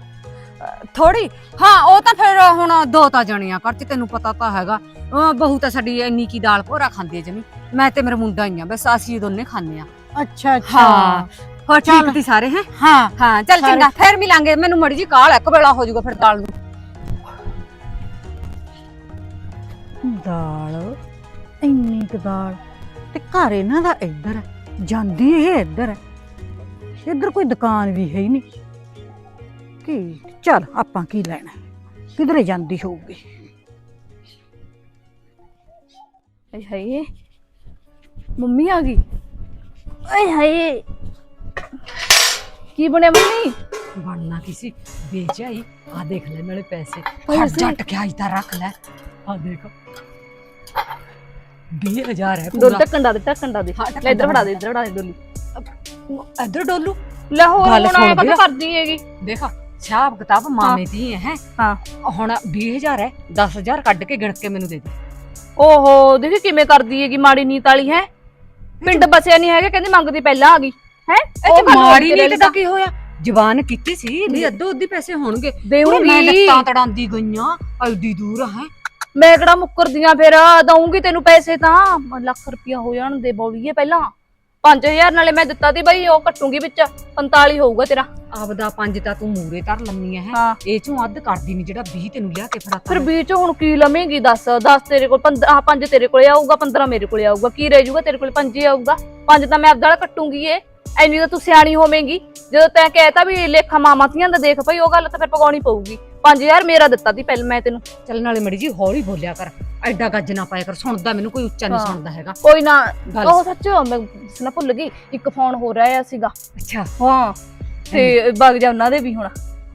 ਥੋੜੀ ਹਾਂ ਉਹ ਤਾਂ ਫਿਰ ਹੁਣ ਦੋ ਤਾਂ ਜਣੀਆਂ ਘਰ ਚ ਤੈਨੂੰ ਪਤਾ ਤਾਂ ਹੈਗਾ। ਅਹ, ਬਹੂ ਤਾਂ ਸਾਡੀ ਇੰਨੀ ਕੀ ਦਾਲ ਭੋਰਾ ਖਾਂਦੀ ਹੈ ਜਮੀ। ਮੈਂ ਤੇ ਮੇਰਾ ਮੁੰਡਾ ਹੀ ਆ ਬਸ ਅਸੀਂ ਦੋਨੇ ਖਾਂਦੇ ਆ। ਅੱਛਾ ਅੱਛਾ। ਹਾਂ ਹੋਰ ਠੀਕ ਚੱਲ। ਸਾਰੇ ਹੈ? ਹਾਂ। ਹਾਂ ਚੱਲ ਸਾਰੇ। ਚੰਗਾ ਫਿਰ ਮਿਲਾਂਗੇ। ਮੈਨੂੰ ਮੜੀ ਜੀ ਕਾਲ ਇੱਕ ਵੇਲਾ ਹੋ ਜਾਊਗਾ ਫਿਰ ਦਾਲ ਨੂੰ। ਦਾਲ ਇੰਨੀ ਕੁ ਦਾਲ। ਤੇ ਘਰ ਇਹਨਾਂ ਦਾ ਇੱਧਰ ਹੈ ਜਾਂਦੀ ਇਹ ਇੱਧਰ ਹੈ। ਇੱਧਰ ਕੋਈ ਦੁਕਾਨ ਵੀ ਹੈ ਹੀ ਨਹੀਂ। ਕੀ ਚੱਲ ਆਪਾਂ ਕੀ ਲੈਣਾ ਕਿਧਰੇ ਜਾਂਦੀ ਹੋਊਗੀ? ਏ ਹਾਏ ਮੰਮੀ ਆ ਗਈ? ਏ ਹਾਏ। ਕੀ ਬਣਿਆ ਮੰਮੀ? ਬਣਨਾ ਕਿਸੇ ਵੇਚ ਆਈ। ਆ ਦੇਖ ਲੈ ਨਾਲੇ ਪੈਸੇ। ਪੈਸੇ? ਹਟ ਜੱਟ ਕੇ ਤਾਂ ਰੱਖ ਲੈ। ਆ ਦੇਖ। 20000 ਹੈ ਡੋਲ ਪੂਰਾ। ਢੱਕਣ ਦਾ ਦੇ ਢੱਕਣ ਦਾ ਦੇ। ਹਾਂ, ਢੱਕਣ ਲੈ ਇੱਧਰ ਦਾ ਫੜਾ ਦੇ ਇੱਧਰ ਫੜਾ ਦੇ ਡੋਲੀ। ਇੱਧਰ ਡੋਲੂ। ਲੈ ਹੋਰ ਗੱਲ ਹੁਣ ਸੁਣ ਆਇਆ ਕਦੋਂ ਵੀਰ। ਕਰਦੀ ਹੈਗੀ। ਦੇਖ ਹਿਸਾਬ ਕਿਤਾਬ ਮਾਮੇ ਦੀ ਹੈ ਹਾਂ। ਹੁਣ 20000 ਹੈ 10000 ਕੱਢ ਕੇ ਗਿਣ ਕੇ ਮੈਨੂੰ ਦੇ ਦੇ। ਓਹੋ ਦੇਖੀ ਕਿਵੇਂ ਕਰਦੀ ਹੈਗੀ ਮਾੜੀ ਨੀਤ ਵਾਲੀ ਹੈ? ਪਿੰਡ ਬਸਿਆ ਨਹੀਂ ਹੈਗਾ ਕਹਿੰਦੀ ਮੰਗਦੀ ਪਹਿਲਾਂ ਆ ਗਈ ਹੈ? ਮਾੜੀ ਨੀਤ ਦਾ ਕੀ ਹੋਇਆ? ਜ਼ਬਾਨ ਕੀਤੀ ਸੀ ਵੀ ਅੱਧੋ ਅੱਧੀ ਪੈਸੇ ਹੋਣਗੇ। ਕੁੜੇ ਮੈਂ ਦੇਊਂਗੀ ਲੱਤਾਂ ਤੜਾਂਦੀ ਗਈਆਂ ਐਡੀ ਦੂਰ ਹੈ? ਮੈਂ ਕਿਹੜਾ ਮੁੱਕਰਦੀਆਂ ਫਿਰ? ਦਊਂਗੀ ਤੈਨੂੰ ਪੈਸੇ ਤਾਂ। ਲੱਖ ਰੁਪਇਆ ਹੋ ਜਾਣ ਦੇ ਬੋਲੀਏ ਪਹਿਲਾਂ। 5000 ਨਾਲੇ ਮੈਂ ਦਿੱਤਾ ਤੀ ਬਈ ਉਹ ਕੱਟੂਗੀ ਵਿੱਚ। 45 ਹੋਊਗਾ ਤੇਰਾ। ਆਪਦਾ ਪੰਜ ਤਾਂ ਤੂੰ ਮੂਰੇ ਧਰ ਲੰਮੀ ਹੈ। ਹਾਂ। ਇਹ ਚੋਂ ਅੱਧ ਕਰਦੀ ਨਹੀਂ ਜਿਹੜਾ 20 ਤੈਨੂੰ ਲਿਆ ਕੇ ਫੜਾਤਾ ਫਿਰ ਵਿੱਚ ਹੁਣ ਕੀ ਲਵੇਂਗੀ ਦੱਸ? 10 ਤੇਰੇ ਕੋਲ 15 ਆਹ 5 ਤੇਰੇ ਕੋਲੇ ਆਊਗਾ 15 ਮੇਰੇ ਕੋਲੇ ਆਊਗਾ। ਕੀ ਰਹਿ ਜਾਊਗਾ ਤੇਰੇ ਕੋਲੇ? 5 ਹੀ ਆਊਗਾ। 5 ਤਾਂ ਮੈਂ ਆਪਦਾ ਵਾਲਾ ਕੱਟੂਗੀ ਏ ਐਨੀ ਤਾਂ ਤੂੰ ਸਿਆਣੀ ਹੋਵੇਂਗੀ। ਜਦੋਂ ਤੈਂ ਕਹਿਤਾ ਵੀ ਲੇਖਾ ਮਾਮਾ ਧੀਆਂ ਦਾ ਦੇਖ ਭਈ ਉਹ ਗੱਲ ਤਾਂ ਫਿਰ ਪਗਾਉਣੀ ਪਊਗੀ। 5000 ਮੇਰਾ ਦਿੱਤਾ ਤੀ ਪਹਿਲਾਂ ਮੈਂ ਤੈਨੂੰ। ਚੱਲਣ ਵਾਲੇ ਮੜੀ ਜੀ ਹੌਲੀ ਬੋਲਿਆ ਕਰ। ਐਡਾ ਗੱਜ ਨਾ ਪਾਇਆ ਕਰ। ਸੁਣਦਾ ਮੈਨੂੰ ਕੋਈ ਉੱਚਾ ਨਹੀਂ ਹਾਂ। ਸੁਣਦਾ ਹੈਗਾ। ਕੋਈ ਨਾ ਗੱਲ ਉਹ ਸੱਚ ਮੈਂ ਦੱਸਣਾ ਭੁੱਲ ਗਈ। ਇੱਕ ਫੋਨ ਹੋ ਰਿਹਾ ਸੀਗਾ। ਅੱਛਾ। ਹਾਂ ਤੇ ਵਗ ਜਾ ਉਹਨਾਂ ਦੇ ਵੀ ਹੁਣ।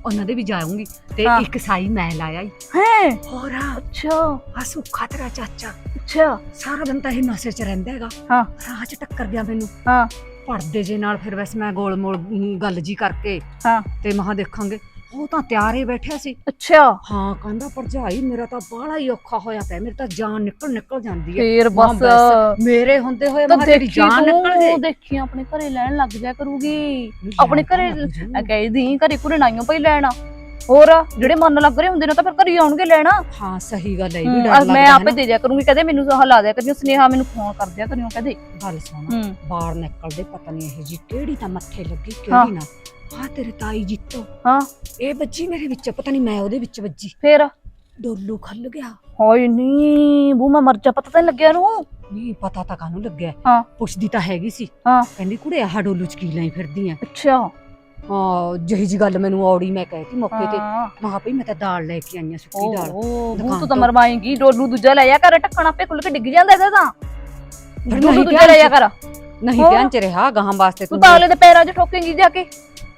ਉਹਨਾਂ ਦੇ ਵੀ ਜਾਊਂਗੀ। ਤੇ ਹਾਂ। ਇੱਕ ਸਾਈ ਮੈਂ ਲਾਇਆ ਈ। ਹੈ? ਹੋਰ ਅੱਛਾ। ਆ ਸੁੱਖਾ ਤੇਰਾ ਚਾਚਾ। ਅੱਛਾ। ਸਾਰਾ ਦਿਨ ਤਾਂ ਇਹ ਨਸ਼ੇ 'ਚ ਰਹਿੰਦਾ ਹੈਗਾ। ਹਾਂ। ਰਾਹ 'ਚ ਟੱਕਰ ਗਿਆ ਮੈਨੂੰ। ਹਾਂ। ਪੜਦੇ ਜੇ ਨਾਲ ਫਿਰ ਵੈਸੇ ਮੈਂ ਗੋਲ ਮੋਲ ਅਮ, ਗੱਲ ਜੀ ਕਰਕੇ। ਹਾਂ। ਤੇ ਮਹਾ ਦੇਖਾਂਗੇ। ਉਹ ਤਾਂ ਤਿਆਰ ਹੀ ਬੈਠਿਆ ਸੀ। ਅੱਛਾ। ਹਾਂ ਕਹਿੰਦਾ ਭਰਜਾਈ ਮੇਰਾ ਤਾਂ ਬਾਹਲਾ ਹੀ ਔਖਾ ਹੋਇਆ ਪਿਆ। ਮੇਰੀ ਤਾਂ ਜਾਨ ਨਿਕਲ ਨਿਕਲ ਜਾਂਦੀ ਹੈ। ਫੇਰ ਮਾਂ ਬਸ। ਮੇਰੇ ਹੁੰਦੇ ਹੋਏ ਤਾਂ ਤੇਰੀ ਦੇਖੀ ਜਾਨ ਨਿਕਲ ਜੇ। ਤੂੰ ਦੇਖੀ ਆਪਣੇ ਘਰੇ ਲੈਣ ਲੱਗ ਜਾ ਕਰੂਗੀ। ਆਪਣੇ ਘਰੇ ਆ ਕਹਿੰਦੀ ਘਰੇ ਕੁਰੇ ਨਾਈਓ ਪਈ ਲੈਣਾ। ਹੋਰ ਜਿਹੜੇ ਮਨ ਲੱਗ ਰਹੇ ਹੁੰਦੇ ਨੇ ਤਾਂ ਫਿਰ ਘਰੇ ਆਉਣਗੇ ਲੈਣਾ। ਹਾਂ ਸਹੀ ਗੱਲ ਹੈ ਇਹ ਵੀ ਡਰ ਲੱਗਦਾ ਮੈਂ ਹੈ ਆਪੇ ਨਾ। ਦੇ ਦਿਆ ਕਰੂੰਗੀ ਕਹਦੇ ਮੈਨੂੰ ਸਹ ਲਾ ਦਿਆ ਕਰੀ ਸੁਨੇਹਾ ਮੈਨੂੰ ਫੋਨ ਕਰ ਦਿਆ ਕਰਿਓ ਕਹਦੇ ਗੱਲ ਸੁਣ ਹੂੰ। ਬਾਹਰ ਨਿਕਲਦੇ ਪਤਾ ਨਹੀਂ ਇਹ ਜੀ ਕਿਹੜੀ ਤਾਂ ਮੱਥੇ ਲੱਗੀ ਹਾਂ। ਕਿਹੜੀ ਨਾ। ਹਾਂ ਤੇਰੇ ਤਾਈ ਜੀਤੋ। ਹਾਂ। ਇਹ ਵੱਜੀ ਮੇਰੇ ਵਿੱਚ ਪਤਾ ਨਹੀਂ ਮੈਂ ਉਹਦੇ ਵਿੱਚ ਵੱਜੀ। ਫੇਰ? ਡੋਲੂ ਖੱਲ ਗਿਆ। ਹੋਏ ਨਹੀਂ ਬੂ ਮੈਂ ਮਰ ਜਾ ਪਤਾ ਤਾਂ ਲੱਗਿਆ ਨੂੰ ਨਹੀਂ ਪਤਾ ਤਾਂ ਕਾਹਨੂੰ ਲੱਗਿਆ। ਹਾਂ। ਪੁੱਛਦੀ ਤਾਂ ਹੈਗੀ ਸੀ। ਹਾਂ। ਕਹਿੰਦੀ ਕੁੜੇ ਆਹ ਡੋਲੂ ਚ ਕੀ ਲਈ ਫਿਰਦੀ ਆ ਅੱਛਾ। ਹਾਂ ਜਿਹੀ ਜੀ ਗੱਲ ਮੈਨੂੰ ਔੜੀ ਮੈਂ ਕਹਿਤੀ ਮੌਕੇ ਤੇ। ਹਾਂ। ਮਹਾ ਭਈ ਮੈਂ ਤਾਂ ਦਾਲ ਲੈ ਕੇ ਆਈ ਆ ਸੁੱਕੀ ਦਾਲ। ਓ ਦੁਕਾਨ ਬੂ ਤੂੰ ਤਾਂ ਤੋਂ। ਮਰਵਾਏਂਗੀ। ਡੋਲੂ ਦੂਜਾ ਲੈ ਜਾ ਕਰ ਢੱਕਣ ਆਪੇ ਖੁੱਲ ਕੇ ਡਿੱਗ ਜਾਂਦਾ ਇਹਦਾ ਤਾਂ। ਫਿਰ ਡੋਲੂ ਨਹੀਂ ਦੂਜਾ ਲੈ ਜਾ ਕਰ ਨਹੀਂ ਹੋਰ? ਧਿਆਨ ਚ ਰਿਹਾ ਗਾਹਾਂ ਵਾਸਤੇ ਤੂੰ ਤਾਂ ਅਗਲੇ ਦੇ ਪੈਰਾਂ 'ਚ ਠੋਕੇਂਗੀ ਜਾ ਕੇ।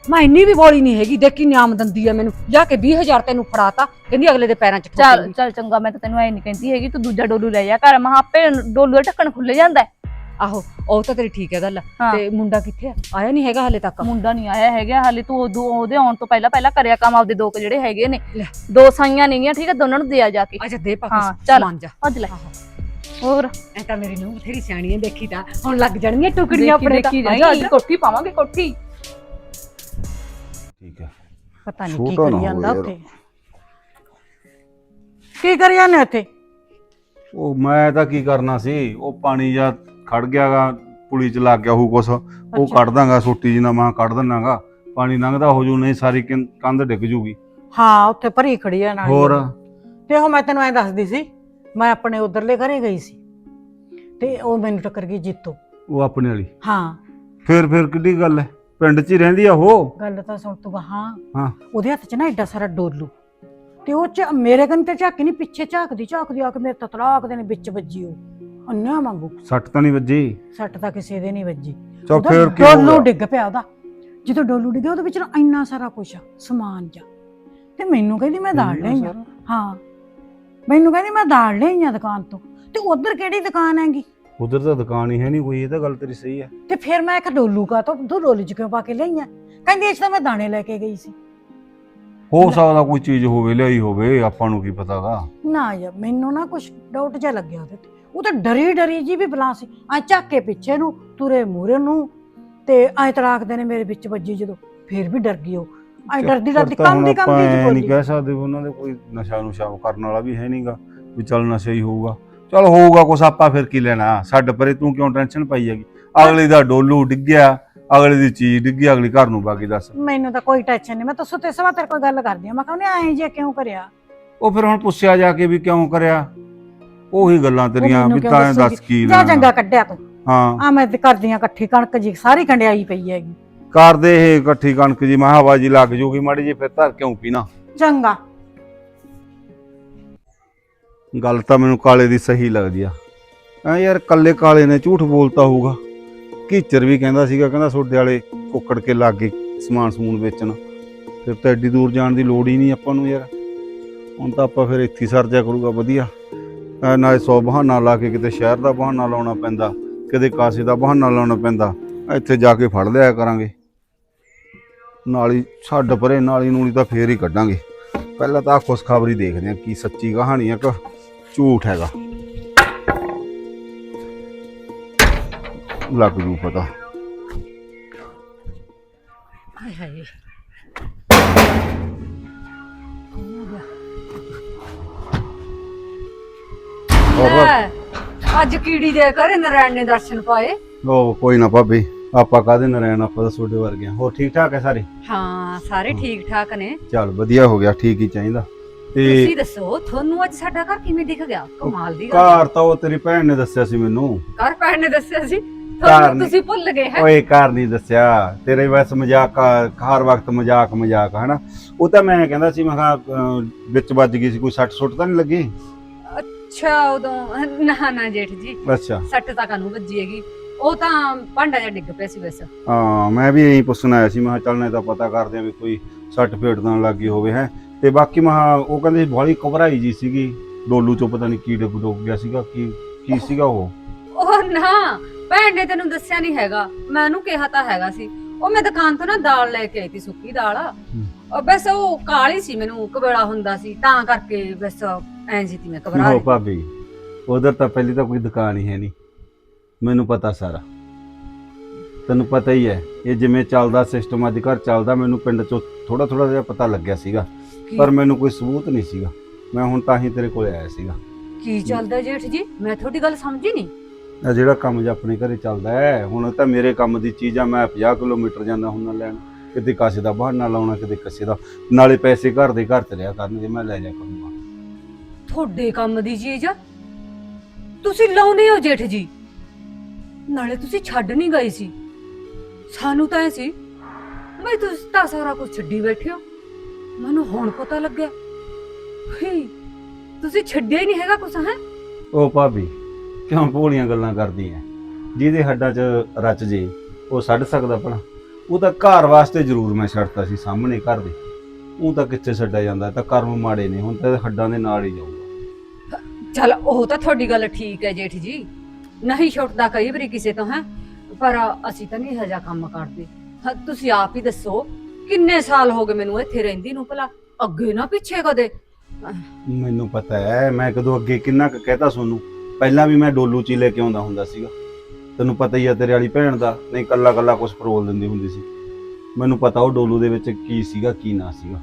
ਮੈਂ ਇੰਨੀ ਵੀ ਬੋਲੀ ਨਹੀਂ ਹੈਗੀ ਦੇਖੀ ਨਿਆਮ ਦੰਦੀ ਆ ਮੈਨੂੰ। ਜਾ ਕੇ 20000 ਤੈਨੂੰ ਫੜਾਤਾ ਕਹਿੰਦੀ ਅਗਲੇ ਦੇ ਪੈਰਾਂ ਚ ਚੱਲ ਠੋਕੇਂਗੀ। ਚੱਲ ਚੰਗਾ ਮੈਂ ਤਾਂ ਤੈਨੂੰ ਐ ਨਹੀਂ ਕਹਿੰਦੀ ਹੈਗੀ ਤੂੰ ਦੂਜਾ ਡੋਲੂ ਲੈ ਜਾ ਕਰ ਮੈਂ ਆਪੇ ਡੋਲੂ ਦਾ ਢੱਕਣ ਖੁੱਲ ਜਾਂਦਾ ਹੈ। ਆਹੋ ਉਹ ਤਾਂ ਤੇਰੀ ਠੀਕ ਹੈ ਗੱਲ। ਹਾਂ। ਤੇ ਮੁੰਡਾ ਕਿੱਥੇ ਆ? ਆਇਆ ਨਹੀਂ ਹੈਗਾ ਹਲੇ ਤੱਕ? ਮੁੰਡਾ ਨਹੀਂ ਆਇਆ ਹੈਗਾ ਹਾਲੇ ਤੂੰ ਉਦੋਂ ਉਹਦੇ ਆਉਣ ਤੋਂ ਪਹਿਲਾਂ ਪਹਿਲਾਂ ਕਰਿਆ ਕੰਮ ਆਪਦੇ ਦੋ ਕੁ ਜਿਹੜੇ ਹੈਗੇ ਨੇ। ਲੈ। ਦੋ ਸਾਈਆਂ ਨੇਗੀਆਂ ਠੀਕ ਹੈ ਦੋਨਾਂ ਨੂੰ ਦਿਆ ਜਾ ਕੇ। ਅੱਛਾ ਦੇ ਪਾ ਹਾਂ, ਚੱਲ। ਸਮਾਨ ਜਾ। ਭੱਜ ਲੈ। ਆਹੋ ਹੋਰ? ਐ ਤਾਂ ਮੇਰੀ ਨੂੰ ਬਥੇਰੀ ਸਿਆਣੀ ਹੈ ਦੇਖੀ ਤਾਂ। ਹੁਣ ਲੱਗ ਜਾਣਗੀਆਂ ਟੁਕੜੀਆਂ ਆਪਣੇ ਤਾਂ। ਜਾ ਅੱਜ ਕੋਠੀ ਪਾਵਾਂਗੇ ਕੋਠੀ। ਠੀਕ ਹੈ ਪਤਾ ਨਹੀਂ ਕੀ ਛੋਟਾ ਨਾ ਕਰੀ ਜਾਂਦਾ ਹੋਵੇ ਉੱਥੇ। ਕੀ ਕਰੀ ਜਾਂਦੇ ਉੱਥੇ ਉਹ ਮੈਂ ਤਾਂ ਕੀ ਕਰਨਾ ਸੀ ਉਹ ਪਾਣੀ ਜਾਂ ਖੜ ਗਿਆਗਾ ਪੁਲੀ ਚ ਲੱਗ ਗਿਆ ਉਹ ਕੁਛ। ਉਹ ਅੱਛਾ। ਕੱਢ ਦਾਂਗਾ ਸੋਟੀ ਜੀ ਨਾਲ ਮੈਂ ਕੱਢ ਦਿੰਨਾਗਾ। ਪਾਣੀ ਲੰਘਦਾ ਹੋ ਜੂ ਨਹੀਂ ਸਾਰੀ ਕਿੰ- ਕੰਧ ਡਿੱਗ ਜੂਗੀ। ਹਾਂ ਉੱਥੇ ਭਰੀ ਖੜੀ ਆ ਨਾਲ। ਹੋਰ? ਤੇ ਉਹ ਮੈਂ ਤੈਨੂੰ ਐ ਦੱਸਦੀ ਸੀ ਮੈਂ ਆਪਣੇ ਉਧਰਲੇ ਘਰੇ ਗਈ ਸੀ। ਤੇ ਉਹ ਮੈਨੂੰ ਟੱਕਰ ਗਈ ਜੀਤੋ। ਉਹ ਆਪਣੇ ਵਾਲੀ? ਹਾਂ। ਫੇਰ ਫੇਰ ਕਿੱਡੀ ਗੱਲ ਹੈ ਪਿੰਡ 'ਚ ਹੀ ਰਹਿੰਦੀ ਆ ਉਹ। ਗੱਲ ਤਾਂ ਸੁਣ ਤੂੰ ਹਾਂ। ਹਾਂ। ਉਹਦੇ ਹੱਥ 'ਚ ਨਾ ਐਡਾ ਸਾਰਾ ਡੋਲੂ। ਤੇ ਉਹ ਚ ਮੇਰੇ ਕੰਨ ਤੇ ਝਾਕੀ ਨਹੀਂ ਪਿੱਛੇ ਝਾਕਦੀ ਝਾਕਦੀ ਆ ਕੇ ਮੇਰੇ ਤਤਲਾਕ ਦੇ ਨੇ ਵਿੱਚ ਵੱਜੀ ਉਹ। ਅੰਨਾ ਵਾਂਗੂ। ਸੱਟ ਤਾਂ ਨਹੀਂ ਵੱਜੀ? ਸੱਟ ਤਾਂ ਕਿਸੇ ਦੇ ਨਹੀਂ ਵੱਜੀ। ਚਾ ਉਹਦਾ ਫੇਰ ਕੀ ਡੋਲੂ ਗਿਆ? ਡਿੱਗ ਪਿਆ ਉਹਦਾ। ਜਦੋਂ ਡੋਲੂ ਡਿੱਗਿਆ ਉਹਦੇ ਵਿੱਚ ਨਾ ਇੰਨਾ ਸਾਰਾ ਕੁਛ ਆ ਸਮਾਨ ਜਾ। ਤੇ ਮੈਨੂੰ ਕਹਿੰਦੀ ਮੈਂ ਦਾਲ ਇੰਨਾ ਲਈ ਆ। ਸਾਰਾ? ਹਾਂ। ਮੈਨੂੰ ਕਹਿੰਦੀ ਮੈਂ ਦਾਲ ਲਈ ਆ ਦੁਕਾਨ ਤੋਂ। ਤੇ ਉਧਰ ਕਿਹੜੀ ਦੁਕਾਨ ਹੈਗੀ? ਉਧਰ ਤਾਂ ਦੁਕਾਨ ਹੀ ਹੈ ਨਹੀਂ ਕੋਈ ਇਹ ਤਾਂ ਗੱਲ ਤੇਰੀ ਸਹੀ ਹੈ। ਤੇ ਫਿਰ ਮੈਂ ਕਿਹਾ ਡੋਲੂ ਕਾ ਤੋਂ ਤੂੰ ਡੋਲੂ ਚ ਕਿਉਂ ਪਾ ਕੇ ਲਈਆਂ ਕਹਿੰਦੀ ਇਸ ਤਾਂ ਮੈਂ ਦਾਣੇ ਲੈ ਕੇ ਗਈ ਸੀ। ਹੋ ਸਕਦਾ ਕੋਈ ਚੀਜ਼ ਹੋਵੇ ਲਿਆਈ ਹੋਵੇ ਆਪਾਂ ਨੂੰ ਕੀ ਪਤਾਗਾ ਨਾ ਯਾਰ ਮੈਨੂੰ ਨਾ ਕੁਛ ਡਾਊਟ ਜਿਹਾ ਲੱਗਿਆ ਉਹਦੇ ਤੇ। ਉਹ ਤਾਂ ਡਰੀ ਡਰੀ ਜੀ ਵੀ ਬਲਾ ਸੀ। ਐ ਚੱਕ ਕੇ ਪਿੱਛੇ ਨੂੰ ਤੁਰੇ ਮੂਰੇ ਨੂੰ ਤੇ ਐ ਤੜਾਕਦੇ ਨੇ ਮੇਰੇ ਵਿੱਚ ਵੱਜੀ ਜਦੋਂ। ਫਿਰ ਵੀ ਡਰ ਗਈ ਉਹ। ਐ ਡਰਦੀ ਡਰਦੀ ਕੰਮ ਦੀ ਕੰਮ ਦੀ ਨਹੀਂ ਬੋਲੀ। ਕਹਿ ਸਕਦੇ ਉਹਨਾਂ ਦੇ ਕੋਈ ਨਸ਼ਾ ਨੁਸ਼ਾ ਕਰਨ ਵਾਲਾ ਵੀ ਹੈ ਨਹੀਂਗਾ ਵੀ ਚੱਲ ਨਸ਼ਾ ਹੀ ਹੋਊਗਾ। ਚੱਲ ਹੋਊਗਾ ਕੁਛ ਆਪਾਂ ਫਿਰ ਕੀ ਲੈਣਾ? ਛੱਡ ਪਰੇ ਤੂੰ ਕਿਉਂ ਟੈਨਸ਼ਨ ਪਾਈ ਹੈਗੀ? ਅਗਲੇ ਦਾ ਡੋਲੂ ਡਿੱਗਿਆ ਅਗਲੇ ਦੀ ਚੀਜ਼ ਡਿੱਗੀ ਅਗਲੀ ਘਰ ਨੂੰ ਬਾਕੀ ਦੱਸ। ਮੈਨੂੰ ਤਾਂ ਕੋਈ ਟੈਨਸ਼ਨ ਨਹੀਂ ਮੈਂ ਤਾਂ ਸੁੱਤੇ ਸਵਾ ਤੇਰੇ ਕੋਲ ਗੱਲ ਕਰਦੀ ਆ ਮੈਂ ਕਹਿੰਦੀ ਐਂ ਜੇ ਕਿਉਂ ਕਰਿਆ? ਉਹ ਫਿਰ ਹੁਣ ਪੁੱਛਿਆ ਜਾ ਕੇ ਵੀ ਕਿਉਂ ਕਰਿਆ? ਉਹੀ ਗੱਲਾਂ ਤੇਰੀਆਂ ਵੀ ਤਾਂ? ਦੱਸ ਕੀ ਜਾ ਲੈਣਾ। ਚੰਗਾ ਕੱਢਿਆ ਤੂੰ। ਹਾਂ। ਆ ਮੈਂ ਤੇ ਕਰਦੀ ਆ ਇਕੱਠੀ ਕਣਕ ਜੀ ਸਾਰੀ ਕੰਡਿਆਈ ਪਈ ਹੈਗੀ। ਕਰਦੇ ਇਹ ਇਕੱਠੀ ਕਣਕ ਜੀ ਮੈਂ ਹਵਾ ਜੀ ਲੱਗ ਜੂਗੀ ਮਾੜੀ ਜੀ ਫਿਰ ਧਰ ਕਿਉਂ ਪੀਣਾ? ਚੰਗਾ। ਗੱਲ ਤਾਂ ਮੈਨੂੰ ਕਾਲੇ ਦੀ ਸਹੀ ਲੱਗਦੀ ਆ। ਐ ਯਾਰ ਕੱਲੇ ਕਾਲੇ ਨੇ ਝੂਠ ਬੋਲਤਾ ਹੋਊਗਾ। ਕੀਚਰ ਵੀ ਕਹਿੰਦਾ ਸੀਗਾ, ਕਹਿੰਦਾ ਸੋਡੇ ਵਾਲੇ ਕੁੱਕੜ ਕੇ ਲਾਗੇ ਸਮਾਨ ਸਮੂਨ ਵੇਚਣ। ਫਿਰ ਤਾਂ ਐਡੀ ਦੂਰ ਜਾਣ ਦੀ ਲੋੜ ਹੀ ਨਹੀਂ ਆਪਾਂ ਨੂੰ ਯਾਰ। ਹੁਣ ਤਾਂ ਆਪਾਂ ਫਿਰ ਇੱਥੇ ਹੀ ਸਰ ਜਾ ਕਰੂਗਾ, ਵਧੀਆ। ਅਹ ਨਾਲੇ ਸੌ ਬਹਾਨਾ ਲਾ ਕੇ ਕਿਤੇ ਸ਼ਹਿਰ ਦਾ ਬਹਾਨਾ ਲਾਉਣਾ ਪੈਂਦਾ, ਕਿਤੇ ਕਾਸੇ ਦਾ ਬਹਾਨਾ ਲਾਉਣਾ ਪੈਂਦਾ। ਇੱਥੇ ਜਾ ਕੇ ਫੜ ਲਿਆ ਕਰਾਂਗੇ। ਨਾਲੀ ਛੱਡ ਪਰੇ, ਨਾਲੀ ਨੂਲੀ ਤਾਂ ਫੇਰ ਹੀ ਕੱਢਾਂਗੇ। ਪਹਿਲਾਂ ਤਾਂ ਖੁਸ਼ਖਬਰੀ ਦੇਖਦੇ ਹਾਂ, ਕੀ ਸੱਚੀ ਕਹਾਣੀ ਹੈ ਕਿ ਝੂਠ ਹੈਗਾ। ਲੱਗ ਜੂ ਪਤਾ। ਹਾਏ ਹਾਏ। ਲੈ, ਅੱਜ ਕੀੜੀ ਦੇ ਘਰੇ ਨਰਾਇਣ ਨੇ ਦਰਸ਼ਨ ਪਾਏ। ਉਹ ਕੋਈ ਨਾ ਭਾਬੀ ਆਪਾਂ ਕਾਹਦੇ ਨਰੈਣ ਆਪਾਂ ਤਾਂ ਤੁਹਾਡੇ ਵਰਗੇ ਹੋਰ ਠੀਕ ਠਾਕ ਹੈ ਸਾਰੇ? ਹਾਂ ਸਾਰੇ ਠੀਕ ਠਾਕ ਨੇ। ਚੱਲ ਵਧੀਆ ਹੋ ਗਿਆ ਠੀਕ ਹੀ ਚਾਹੀਦਾ। ਤੇ ਤੁਸੀਂ ਦੱਸੋ ਤੁਹਾਨੂੰ ਅੱਜ ਸਾਡਾ ਘਰ ਕਿਵੇਂ ਦਿਖ ਗਿਆ? ਕਮਾਲ ਦੀ ਗੱਲ ਘਰ ਤਾਂ ਉਹ ਤੇਰੀ ਭੈਣ ਨੇ ਦੱਸਿਆ ਸੀ ਮੈਨੂੰ। ਘਰ ਪੈਣ ਨੇ ਦੱਸਿਆ ਸੀ? ਘਰ ਤੁਹਾਨੂੰ ਤੁਸੀਂ ਭੁੱਲ ਗਏ ਹੈ? ਓਏ ਘਰ ਨਹੀਂ ਦੱਸਿਆ। ਤੇਰੇ ਬਸ ਮਜ਼ਾਕ ਆ, ਹਰ ਵਕਤ ਮਜ਼ਾਕ ਮਜ਼ਾਕ ਹਨਾ? ਉਹ ਤਾਂ ਮੈਂ ਕਹਿੰਦਾ ਸੀ ਮੈਂ ਕਿਹਾ ਅਹ, ਵਿੱਚ ਵੱਜ ਗਈ ਸੀ ਕੋਈ ਸੱਟ ਸੁੱਟ ਤਾਂ ਨਹੀਂ ਲੱਗੀ? ਅੱਛਾ ਉਦੋਂ ਨਾ ਨਾ ਜੇਠ ਜੀ। ਅੱਛਾ। ਸੱਟ ਤਾਂ ਕਾਨੂੰ ਵੱਜੀ ਹੈਗੀ? ਉਹ ਤਾਂ ਭਾਂਡਾ ਜਿਹਾ ਡਿੱਗ ਪਿਆ ਸੀ ਵੈਸੇ ਹਾਂ ਮੈਂ ਵੀ ਇਹੀ ਪੁੱਛਣ ਆਇਆ ਸੀ ਮੈਂ ਕਿਹਾ ਚੱਲ ਤਾਂ ਪਤਾ ਕਰਦੇ ਆ ਵੀ ਕੋਈ ਸੱਟ ਫੇਟ ਤਾਂ ਲੱਗੀ ਹੋਵੇ ਹੈ? ਤੇ ਬਾਕੀ ਮੈਂ ਉਹ ਕਹਿੰਦੇ ਬੜੀ ਘਬਰਾਈ ਜੀ ਸੀਗੀ। ਡੋਲੂ ਚੋਂ ਪਤਾ ਨਹੀਂ ਕੀ ਡੁੱਗ ਗਿਆ ਸੀਗਾ ਕੀ ਕੀ ਸੀਗਾ ਉਹ? ਉਹ ਨਾ ਭੈਣ ਨੇ ਤੈਨੂੰ ਦੱਸਿਆ ਨਹੀਂ ਹੈਗਾ। ਮੈਂ ਉਹਨੂੰ ਕਿਹਾ ਤਾਂ ਹੈਗਾ ਸੀ। ਉਹ ਮੈਂ ਦੁਕਾਨ ਤੋਂ ਨਾ ਦਾਲ ਲੈ ਕੇ ਆਈ ਸੀ ਸੁੱਕੀ ਦਾਲ ਉਹ ਬਸ ਉਹ ਕਾਲੀ ਸੀ ਮੈਨੂੰ ਕਬੜਾ ਹੁੰਦਾ ਸੀ ਤਾਂ ਕਰਕੇ ਬਸ ਐਂ ਜੀ ਤੀ ਮੈਂ ਘਬਰਾ ਹੋ ਭਾਬੀ ਉਧਰ ਤਾਂ ਪਹਿਲੀ ਤਾਂ ਕੋਈ ਦੁਕਾਨ ਹੀ ਹੈ ਨਹੀਂ ਮੈਨੂੰ ਪਤਾ ਸਾਰਾ। ਤੈਨੂੰ ਪਤਾ ਹੀ ਹੈ ਇਹ ਜਿਵੇਂ ਚੱਲਦਾ ਸਿਸਟਮ ਅੱਜ ਘਰ ਚੱਲਦਾ ਮੈਨੂੰ ਪਿੰਡ ਚੋਂ ਥੋੜਾ ਥੋੜਾ ਜਿਹਾ ਪਤਾ ਲੱਗਿਆ ਸੀਗਾ। ਪਰ ਮੈਨੂੰ ਕੋਈ ਸਬੂਤ ਨਹੀਂ ਸੀਗਾ। ਮੈਂ ਹੁਣ ਤਾਂ ਹੀ ਤੇਰੇ ਕੋਲ ਆਇਆ ਸੀਗਾ। ਕੀ ਚੱਲਦਾ ਜੇਠ ਜੀ? ਮੈਂ ਤੁਹਾਡੀ ਗੱਲ ਸਮਝੀ ਨਹੀਂ। ਆ ਜਿਹੜਾ ਕੰਮ ਜਿਹਾ ਆਪਣੇ ਘਰੇ ਚੱਲਦਾ ਹੈ ਹੁਣ ਤਾਂ ਮੇਰੇ ਕੰਮ ਦੀ ਚੀਜ਼ ਆ ਮੈਂ 50 ਕਿਲੋਮੀਟਰ ਜਾਂਦਾ ਹੁੰਦਾ ਲੈਣ। ਕਿਤੇ ਕਾਸੇ ਦਾ ਬਹਾਨਾ ਲਾਉਣਾ ਕਿਤੇ ਕਿਸੇ ਦਾ। ਨਾਲੇ ਪੈਸੇ ਘਰ ਦੇ ਘਰ ਚ ਰਿਆ ਕਰਨਗੇ ਮੈਂ ਲੈ ਜਾ ਕਰੂੰਗਾ। ਤੁਹਾਡੇ ਕੰਮ ਦੀ ਚੀਜ਼ ਆ? ਤੁਸੀਂ ਲਾਉਨੇ ਹੋ ਜੇਠ ਜੀ? ਨਾਲੇ ਤੁਸੀਂ ਛੱਡ ਨਹੀਂ ਗਏ ਸੀ। ਸਾਨੂੰ ਤਾਂ ਐ ਸੀ ਮੈਂ ਤੁਸੀਂ ਤਾਂ ਸਾਰਾ ਕੁਝ ਛੱਡੀ ਬੈਠੇ ਹੋ। ਮੈਨੂੰ ਹੁਣ ਪਤਾ ਲੱਗਿਆ। ਹੇ ਤੁਸੀਂ ਛੱਡਿਆ ਹੀ ਨਹੀਂ ਹੈਗਾ ਕੁਛ ਹੈ? ਉਹ ਭਾਬੀ ਕਿਉਂ ਭੋਲੀਆਂ ਗੱਲਾਂ ਕਰਦੀ ਐ? ਜਿਹਦੇ ਹੱਡਾਂ 'ਚ ਰਚ ਜੇ ਉਹ ਛੱਡ ਸਕਦਾ ਭਲਾ। ਉਹ ਤਾਂ ਘਰ ਵਾਸਤੇ ਜ਼ਰੂਰ ਮੈਂ ਛੱਡਤਾ ਸੀ ਸਾਹਮਣੇ ਘਰ ਦੇ। ਉਹ ਤਾਂ ਕਿੱਥੇ ਛੱਡਿਆ ਜਾਂਦਾ ਤਾਂ ਕਰਮ ਮਾੜੇ ਨੇ ਹੁਣ ਤਾਂ ਹੱਡਾਂ ਦੇ ਨਾਲ ਹੀ ਜਾਊਗਾ। ਚਲ ਉਹ ਤਾਂ ਤੁਹਾਡੀ ਗੱਲ ਠੀਕ ਹੈ ਜੇਠ ਜੀ। ਨਹੀਂ ਛੁੱਟਦਾ ਕਈ ਵਾਰੀ ਕਿਸੇ ਤੋਂ ਹੈ? ਪਰ ਅਸੀਂ ਤਾਂ ਨਹੀਂ ਹਜਾ ਕੰਮ ਕਰਦੇ। ਹਾਂ, ਤੁਸੀਂ ਆਪ ਹੀ ਦੱਸੋ ਕਿੰਨੇ ਸਾਲ ਹੋ ਗਏ ਮੈਨੂੰ ਇੱਥੇ ਰਹਿੰਦੀ ਨੂੰ ਭਲਾ? ਅੱਗੇ ਨਾ ਪਿੱਛੇ ਕਦੇ। ਮੈਨੂੰ ਪਤਾ ਹੈ, ਮੈਂ ਕਦੋਂ ਅੱਗੇ ਕਿੰਨਾ ਕੁ ਕਹਿਤਾ ਸੋਨੂੰ। ਪਹਿਲਾਂ ਵੀ ਮੈਂ ਡੋਲੂ ਚ ਹੀ ਲੈ ਕੇ ਆਉਂਦਾ ਹੁੰਦਾ ਸੀਗਾ? ਤੈਨੂੰ ਪਤਾ ਹੀ ਆ ਤੇਰੇ ਵਾਲੀ ਭੈਣ ਦਾ, ਨਹੀਂ ਕੱਲਾ ਕੱਲਾ ਕੁਝ ਫਰੋਲ ਦਿੰਦੀ ਹੁੰਦੀ ਸੀ। ਮੈਨੂੰ ਪਤਾ ਉਹ ਡੋਲੂ ਦੇ ਵਿੱਚ ਕੀ ਸੀਗਾ, ਕੀ ਨਾ ਸੀਗਾ।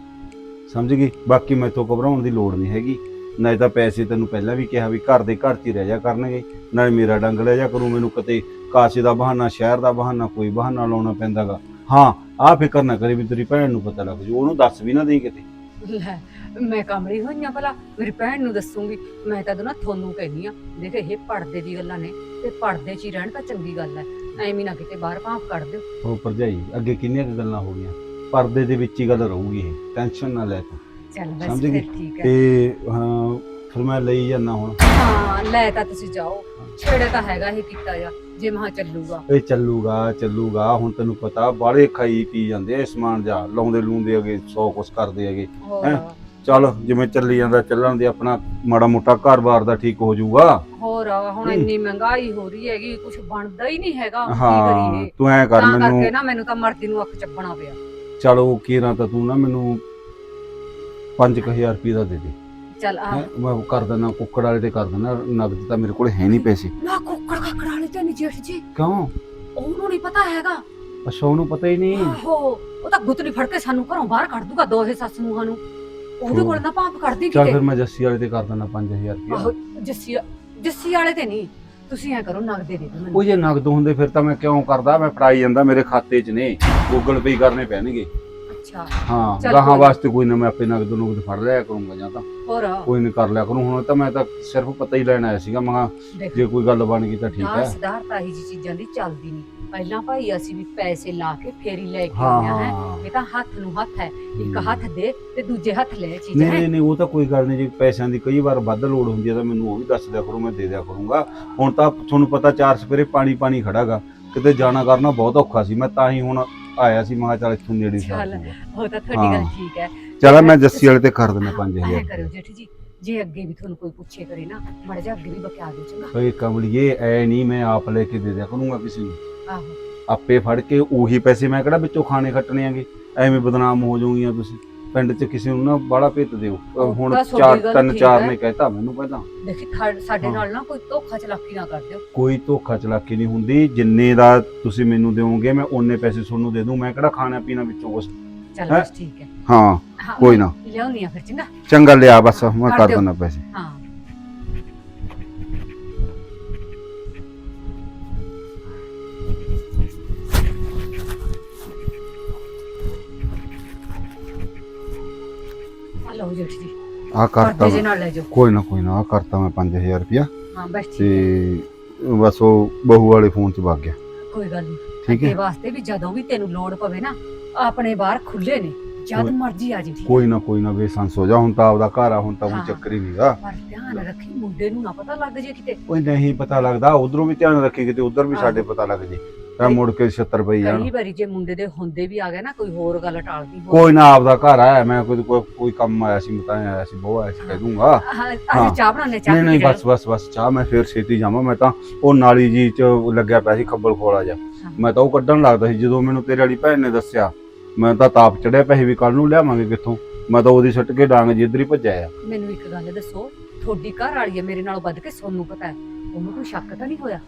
ਸਮਝ ਗਈ? ਬਾਕੀ ਮੈਥੋਂ ਘਬਰਾਉਣ ਦੀ ਲੋੜ ਨਹੀਂ ਹੈਗੀ। ਨਹੀਂ ਤਾਂ ਪੈਸੇ ਤੈਨੂੰ ਪਹਿਲਾਂ ਵੀ ਕਿਹਾ ਵੀ ਘਰ ਦੇ ਘਰ 'ਚ ਹੀ ਰਹਿ ਜਾ ਕਰਨਗੇ। ਨਾ ਮੇਰਾ ਡੰਗ ਲੈ ਜਾ ਕਰੂ, ਮੈਨੂੰ ਕਿਤੇ ਕਾਸੇ ਦਾ ਬਹਾਨਾ, ਸ਼ਹਿਰ ਦਾ ਬਹਾਨਾ, ਕੋਈ ਬਹਾਨਾ ਲਾਉਣਾ ਪੈਂਦਾਗਾ। ਹਾਂ ਆਹ ਫਿਕਰ ਨਾ ਕਰੇ ਵੀ ਤੇਰੀ ਭੈਣ ਨੂੰ ਪਤਾ ਲੱਗ ਜੂ ਉਹਨੂੰ ਦੱਸ ਵੀ ਨਾ ਦੇਈ ਕਿਤੇ। ਲੈ ਮੈਂ ਕਮਲੀ ਹੋਈਆਂ ਭਲਾ ਮੇਰੀ ਭੈਣ ਨੂੰ ਦੱਸੂਗੀ ਮੈਂ ਤਾਂ ਨਾ ਤੁਹਾਨੂੰ ਕਹਿੰਦੀ ਆ ਦੇਖ ਇਹ ਪੜਦੇ ਦੀ ਗੱਲਾਂ ਨੇ ਤੇ ਪੜਦੇ 'ਚ ਹੀ ਰਹਿਣ ਤਾਂ ਚੰਗੀ ਗੱਲ ਹੈ ਐਵੇਂ ਨਾ ਕਿਤੇ ਬਾਹਰ ਭਾਂਫ ਕੱਢ ਦਿਓ। ਉਹ ਭਰਜਾਈ ਅੱਗੇ ਕਿੰਨੀਆਂ ਕੁ ਗੱਲਾਂ ਹੋ ਗਈਆਂ ਪਰਦੇ ਦੇ ਵਿੱਚ ਹੀ ਗੱਲ ਰਹੂਗੀ ਇਹ ਟੈਨਸ਼ਨ ਨਾ ਲੈ ਤੂੰ। ਚੱਲ ਬਸ ਸਮਝ ਗਈ? ਫਿਰ ਠੀਕ ਹੈ ਤੇ ਹਾਂ ਫਿਰ ਮੈਂ ਲਈ ਜਾਂਦਾ ਹੁਣ। ਹਾਂ ਲੈ ਤਾਂ ਤੁਸੀਂ ਜਾਓ। ਛੇੜੇ ਤਾਂ ਹੈਗਾ ਹੀ ਕੀਤਾ ਜਾ। ਜੇ ਮਹਾ ਚੱਲੂਗਾ। ਇਹ ਚੱਲੂਗਾ ਚੱਲੂਗਾ ਹੁਣ ਤੈਨੂੰ ਪਤਾ ਬਾੜੇ ਖਾਈ ਪੀ ਜਾਂਦੇ ਆ ਸਮਾਨ ਜਾ ਲਾਉਂਦੇ ਲੂੰਦੇ ਅਗੇ ਸੌ ਕੁਛ ਕਰਦੇ ਹੋਰ। ਹੈਂ? ਚੱਲ ਜਿਵੇਂ ਚੱਲੀ ਜਾਂਦਾ ਚੱਲਣ ਦੇ ਆਪਣਾ ਮਾੜਾ ਮੋਟਾ ਘਰ-ਬਾਰ ਦਾ ਠੀਕ ਹੋ ਜਾਊਗਾ। ਹੋਰ ਹੁਣ ਇੰਨੀ ਮਹਿੰਗਾਈ ਹੋ ਰਹੀ ਹੈਗੀ ਕੁਝ ਬਣਦਾ ਹੀ ਨਹੀਂ ਹੈਗਾ। ਕੀ ਹਾਂ ਕਰੀਏ? ਤੂੰ ਐ ਕਰ ਤਾਂ ਕਰਕੇ ਮੈਨੂੰ ਨਾ ਮੈਨੂੰ ਤਾਂ ਮਰਦੀ ਨੂੰ ਅੱਖ ਚੱਪਣਾ ਪਿਆ। ਚਲੋ ਕੀਰਾਂ ਤਾਂ ਤੂੰ ਨਾ ਮੈਨੂੰ 5000 ਰੁਪਏ ਦਾ ਦੇ ਦੇ। ਚੱਲ ਆ। ਹੈਂ? ਮੈਂ ਕਰ ਦਿੰਦਾ ਕੁੱਕੜ ਵਾਲੇ ਤੇ ਕਰ ਦਿੰਦਾ ਨਗਦ ਤਾਂ ਮੇਰੇ ਕੋਲ ਹੈ ਨਹੀਂ ਪੈਸੇ। ਨਾ ਕੁੱਕੜ ਕਾਕੜ ਵਾਲੇ ਤੇ ਨਹੀਂ ਜੇਠ ਜੀ। ਕਿਉਂ? ਉਹਨੂੰ ਨਹੀਂ ਪਤਾ ਹੈਗਾ। ਅੱਛਾ ਉਹਨੂੰ ਪਤਾ ਹੀ ਨਹੀਂ। ਆਹੋ ਉਹ ਤਾਂ ਗੁੱਤਨੀ ਫੜ ਕੇ ਸਾਨੂੰ ਘਰੋਂ ਬਾਹਰ ਕੱਢ ਦੂਗਾ ਦੋਹੇ ਸੱਸ ਨੂੰਹਾਂ ਨੂੰ। ਉਹਦੇ ਕੋਲ ਨਾ ਭਾਂਪ ਕੱਢਦੀ ਚੱਲ ਕਿਤੇ। ਫਿਰ ਮੈਂ ਜੱਸੀ ਵਾਲੇ ਤੇ ਕਰ ਦਿੰਦਾ 5000 ਆਹੋ ਰੁਪਏ ਜੱਸੀ ਜੱਸੀ ਵਾਲੇ ਤੇ ਨਹੀਂ ਤੁਸੀਂ ਐ ਕਰੋ ਨਗਦੇ ਦੇ ਦਿਓ ਉਹ ਮੈਨੂੰ ਜੇ ਨਗਦ ਹੁੰਦੇ ਫਿਰ ਤਾਂ ਮੈਂ ਕਿਉਂ ਕਰਦਾ? ਮੈਂ ਫੜਾਈ ਜਾਂਦਾ ਮੇਰੇ ਖਾਤੇ 'ਚ ਨੇ। ਗੂਗਲ ਪੇ ਕਰਨੇ ਪੈਣਗੇ। ਅੱਛਾ। ਹਾਂ ਚੱਲ ਗਾਹਾਂ ਕੋਈ ਨੀ। ਵਾਸਤੇ ਕੋਈ ਨਾ ਮੈਂ ਆਪੇ ਨਗਦ ਨੁਗਦ ਫੜ ਲਿਆ ਕਰੂੰਗਾ ਜਾਂ ਤਾਂ। ਹੋਰ। ਕੋਈ ਨਹੀਂ ਕਰ ਲਿਆ ਕਰੂੰ। ਹੁਣ ਤਾਂ ਮੈਂ ਤਾਂ ਸਿਰਫ ਪਤਾ ਹੀ ਲੈਣ ਆਇਆ ਸੀਗਾ ਮੈਂ ਕਿਹਾ ਜੇ ਕੋਈ ਗੱਲ ਬਣ ਗਈ ਤਾਂ ਠੀਕ ਨਾ ਹੈ ਸਿਧਾਰਥ ਇਹੀ ਜੀ ਚੀਜ਼ਾਂ ਦੀ ਚੱਲਦੀ ਨਹੀਂ ਪਹਿਲਾਂ ਭਾਈ ਅਸੀਂ ਵੀ ਪੈਸੇ ਲਾ ਕੇ ਫੇਰ ਲੈ ਕੇ ਹਾਂ ਆਇਆ ਹੈ। ਹਾਂ। ਇਹ ਤਾਂ ਹੱਥ ਨੂੰ ਹੱਥ ਹੈ। ਇੱਕ। ਹੱਥ ਦੇ ਤੇ ਦੂਜੇ ਹੱਥ ਲੈ ਚੀਜ਼ ਨਹੀਂ ਹੈ। ਨਹੀਂ ਨਹੀਂ ਉਹ ਤਾਂ ਕੋਈ ਗੱਲ ਨਹੀਂ। ਜੇ ਪੈਸਿਆਂ ਦੀ ਕਈ ਵਾਰ ਵੱਧ ਲੋੜ ਹੁੰਦੀ ਹੈ ਤਾਂ ਮੈਨੂੰ ਉਹ ਵੀ ਦੱਸ ਦਿਆ ਕਰੋ ਮੈਂ ਦੇ ਦਿਆ ਕਰੂੰਗਾ। ਹੁਣ ਤਾਂ ਤੁਹਾਨੂੰ ਪਤਾ ਚਾਰ ਸਪੇਰੇ ਪਾਣੀ ਪਾਣੀ ਖੜਾਗਾ ਕਿਤੇ ਜਾਣਾ ਕਰਨਾ ਬਹੁਤ ਔਖਾ ਸੀ। ਮੈਂ ਤਾਂ ਹੀ ਹੁਣ ਆਇਆ ਸੀ ਮੈਂ ਕਿਹਾ ਚੱਲ ਇੱਥੋਂ ਨੇੜੇ ਹੀ ਚੱਲ। ਸਾਰ ਉਹ ਤਾਂ ਤੁਹਾਡੀ ਗੱਲ ਹਾਂ। ਠੀਕ ਹੈ। ਚਲ ਮੈਂ ਜੱਸੀ ਵਾਲੇ ਤੇ ਕਰ ਦਿੰਦਾ ਐ 5000 ਕਰਿਓ ਜੇਠੀ ਜੀ ਜੇ ਅੱਗੇ ਵੀ ਤੁਹਾਨੂੰ ਕੋਈ ਪੁੱਛੇ ਕਰੇ ਨਾ ਮੜ ਜਾ ਅੱਗੇ ਵੀ ਬਕਿਆ ਦਿਓ ਚੰਗਾ। ਓਏ ਕਮਲੀਏ ਐ ਨਹੀਂ ਮੈਂ ਆਪ ਲੈ ਕੇ ਦੇ ਦਿਆ ਕਰੂੰਗਾ ਕਿਸੇ ਨੂੰ। ਆਹੋ। ਆਪੇ ਫੜ ਕੇ ਉਹੀ ਪੈਸੇ ਮੈਂ ਕਿਹੜਾ ਵਿੱਚੋਂ ਖਾਣੇ ਖੱਟਣੇ ਆਂਗੇ? ਐਵੇਂ ਬਦਨਾਮ ਹੋ ਜਾਊਗੀਆਂ ਤੁਸੀਂ। ਪਿੰਡ 'ਚ ਕਿਸੇ ਨੂੰ ਨਾ ਬਾਹਲਾ ਭੇਤ ਦਿਓ। ਅਹ ਹੁਣ ਤਾਂ ਤੁਹਾਡੀ ਚਾਰ ਗੱਲ ਤਿੰਨ ਠੀਕ ਚਾਰ ਹੈ। ਨੇ ਕਹਿਤਾ ਮੈਨੂੰ ਪਹਿਲਾਂ। ਦੇਖੀ ਸਾਡੇ ਹਾਂ। ਨਾਲ ਨਾ ਕੋਈ ਧੋਖਾ ਚਲਾਕੀ ਨਾ ਕਰ ਦਿਓ। ਕੋਈ ਧੋਖਾ ਚਲਾਕੀ ਨਹੀਂ ਹੁੰਦੀ। ਜਿੰਨੇ ਦਾ ਤੁਸੀਂ ਮੈਨੂੰ ਦਿਓਗੇ ਮੈਂ ਓਨੇ ਪੈਸੇ ਤੁਹਾਨੂੰ ਦੇ ਦੂੰ। ਮੈਂ ਕਿਹੜਾ ਖਾਣਾ ਪੀਣਾ ਵਿੱਚੋਂ ਕੁਛ ਚੱਲ ਹੈਂ? ਬਸ ਠੀਕ ਹੈ। ਹਾਂ ਹਾਂ, ਕੋਈ ਨਾ। ਲਿਆਉਣੀ ਆ ਫਿਰ ਚੰਗਾ। ਚੰਗਾ ਲਿਆ ਬਸ ਮੈਂ ਕਰ ਕਰ ਦਿਓ। ਦਿੰਦਾ ਪੈਸੇ। ਹਾਂ। ਆ ਲਓ ਜੇਠ ਜੀ। ਆ ਕਰਤਾ ਪਰਦੇ ਜੇ ਮੈਂ। ਨਾਲ ਲੈ ਜਾਓ। ਕੋਈ ਨਾ ਕੋਈ ਨਾ ਆ ਕਰਤਾ ਮੈਂ 5000 ਰੁਪਇਆ। ਹਾਂ ਬਸ ਠੀਕ ਤੇ ਬਸ ਉਹ ਬਹੂ ਵਾਲੇ ਫੋਨ 'ਚ ਵਗ ਗਿਆ। ਕੋਈ ਗੱਲ ਨਹੀਂ ਠੀਕ ਹੈ। ਵਾਸਤੇ ਵੀ ਜਦੋਂ ਵੀ ਤੈਨੂੰ ਲੋੜ ਪਵੇ ਨਾ ਆਪਣੇ ਬਾਹਰ ਖੁੱਲੇ ਨੇ ਜਦ ਮਰਜ਼ੀ ਆ ਜੀ ਠੀਕ? ਕੋਈ ਨਾ ਕੋਈ ਨਾ ਬੇਸੰਸ ਹੋ ਜਾ ਹੁਣ ਤਾਂ ਆਪਦਾ ਘਰ ਆ ਹੁਣ ਤਾਂ ਕੋਈ ਹਾਂ। ਚੱਕਰ ਹੀ ਨਹੀਂਗਾ ਪਰ ਧਿਆਨ ਰੱਖੀ ਮੁੰਡੇ ਨੂੰ ਨਾ ਪਤਾ ਲੱਗ ਜੇ ਕਿਤੇ ਕੋਈ ਨਹੀਂ ਪਤਾ ਲੱਗਦਾ ਉਧਰੋਂ ਵੀ ਧਿਆਨ ਰੱਖੀ ਕਿਤੇ ਉਧਰ ਵੀ ਸਾਡੇ। ਪਤਾ ਲੱਗ ਜੇ ਤਾਂ ਮੁੜ ਕੇ 76 ਪਈ ਜਾਣ ਕਈ ਵਾਰੀ ਜੇ ਮੁੰਡੇ ਦੇ ਹੁੰਦੇ ਵੀ ਆ ਗਏ ਨਾ ਕੋਈ ਹੋਰ ਗੱਲ ਟਾਲਦੀ ਹੋਰ ਕੋਈ ਨਾ ਆਪਦਾ ਘਰ ਆ ਮੈਂ ਕੋਈ ਕੋਈ ਕੋਈ ਕੰਮ ਆਇਆ ਸੀ ਮਤਾਂ ਆਇਆ ਸੀ ਬਹੁਤ ਆਇਆ ਸੀ ਕਹਿ ਦੂੰਗਾ ਹਾਂ ਹਾਂ। ਅਸੀਂ ਚਾਹ ਬਣਾਉਣੇ ਚਾਹ ਨਹੀਂ ਨਹੀਂ ਬਸ ਬਸ ਬਸ ਚਾਹ ਮੈਂ ਫੇਰ ਛੇਤੀ ਜਾਵਾਂ ਮੈਂ ਤਾਂ ਉਹ ਨਾਲੀ ਜੀ ਚ ਲੱਗਿਆ ਪਿਆ ਸੀ ਖੱਬਲ ਖੋਲਾ ਜਾ ਹਾਂ। ਮੈਂ ਤਾਂ ਉਹ ਕੱਢਣ ਲੱਗਦਾ ਸੀ ਜਦੋਂ ਮੈਨੂੰ ਤੇਰੇ ਵਾਲੀ ਭੈਣ ਨੇ ਦੱਸਿਆ ਮੈਂ ਤਾਂ ਤਾਪ ਚੜਿਆ ਸੀ ਵੀ ਕੱਲ ਨੂੰ ਲਿਆਵਾਂਗੇ ਕਿੱਥੋਂ? ਮੈਂ ਤਾਂ ਉਹਦੀ ਸੱਟ ਕੇ ਡਾਂਗ ਜਿੱਧਰ ਹੀ ਭੱਜਿਆ ਆ। ਮੈਨੂੰ ਇੱਕ ਗੱਲ ਦੱਸੋ ਤੁਹਾਡੀ ਘਰ ਵਾਲੀ ਹੈ ਮੇਰੇ ਨਾਲ ਵੱਧ ਕੇ ਸੋਨੂੰ ਪਤਾ ਹੈ? ਉਹਨੂੰ ਕੋਈ ਸ਼ੱਕ ਤਾਂ ਨਹੀਂ ਹੋਇਆ?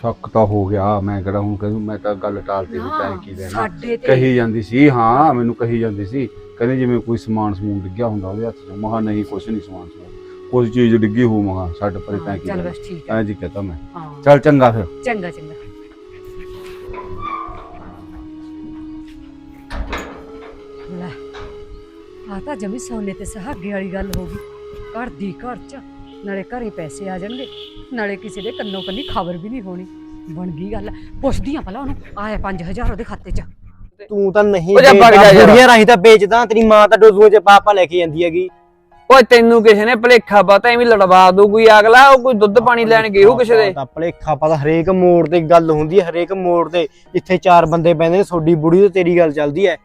ਸ਼ੱਕ ਤਾਂ ਹੋ ਗਿਆ ਮੈਂ ਕਿਹੜਾ ਹੁਣ ਕਹਿੰਦਾ ਮੈਂ ਤਾਂ ਗੱਲ ਟਾਲਤੀ ਵੀ ਤੈਂ ਕੀ ਸਾਡੇ ਤੇ ਕਹੀ ਜਾਂਦੀ ਸੀ ਹਾਂ ਮੈਨੂੰ ਕਹੀ ਜਾਂਦੀ ਸੀ ਕਹਿੰਦੇ ਜਿਵੇਂ ਕੋਈ ਸਮਾਨ ਸਮੂਨ ਡਿੱਗਿਆ ਹੁੰਦਾ ਉਹਦੇ ਹੱਥ 'ਚ। ਮਹਾ ਨਹੀਂ ਕੁਛ ਨਹੀਂ ਸਮਾਨ ਸਮੂਨ ਕੋਈ ਚੀਜ਼ ਡਿੱਗੀ ਹੋ ਮਹਾ ਛੱਡ ਪਰੇ ਹਾਂ, ਤੈਂ ਕੀ ਚੱਲ ਬਸ ਠੀਕ ਹੈ। ਐਂ ਜੀ ਕਹਤਾ ਮੈਂ। ਹਾਂ। ਚੱਲ ਚੰਗਾ ਫਿਰ। ਚੰਗਾ ਚੰਗਾ। ਤਾਂ ਜਮੀ ਸੋਨੇ ਤੇ ਸੁਹਾਗੇ ਵਾਲੀ ਗੱਲ ਹੋ ਗਈ। ਘਰ ਦੀ ਘਰ ਚ ਨਾਲੇ ਘਰੇ ਪੈਸੇ ਆ ਜਾਣਗੇ। ਨਾਲੇ ਕਿਸੇ ਦੇ ਕੰਨੋਂ ਕੰਨੀ ਖਬਰ ਵੀ ਨਹੀਂ ਹੋਣੀ। ਬਣ ਗਈ ਗੱਲ। ਪੁੱਛਦੀ ਆ ਭਲਾ ਉਹਨੂੰ ਆਇਆ 5000 ਉਹਦੇ ਖਾਤੇ ਚ। ਤੂੰ ਤਾਂ ਨਹੀਂ ਉਹ ਜਾ ਵਗ ਜਾ ਯਾਰ। ਬੁੜੀਆਂ ਰਾਹੀਂ ਤਾਂ ਵੇਚਦਾ ਤੇਰੀ ਮਾਂ ਤਾਂ ਡੋਜ਼ੂਆਂ ਚ ਪਾਪਾ ਲੈ ਕੇ ਜਾਂਦੀ ਹੈਗੀ। ਓਏ ਤੈਨੂੰ ਕਿਸੇ ਨੇ ਭਲੇਖਾ ਪਤਾ ਐਵੇਂ ਲੜਵਾ ਦੂ ਕੋਈ ਅਗਲਾ ਉਹ ਕੋਈ ਦੁੱਧ ਪਾਣੀ ਲੈਣ ਗਏ ਹੋ ਕਿਸੇ ਦੇ? ਤਾਂ ਭਲੇਖਾ ਪਤਾ ਹਰੇਕ ਮੋੜ ਤੇ ਗੱਲ ਹੁੰਦੀ ਹੈ ਹਰੇਕ ਮੋੜ ਤੇ। ਜਿੱਥੇ ਚਾਰ ਬੰਦੇ ਬੈੰਦੇ ਨੇ ਸੋਡੀ ਬੁੜੀ ਤੇ ਤੇਰੀ ਗੱਲ ਚੱਲਦੀ ਹੈ।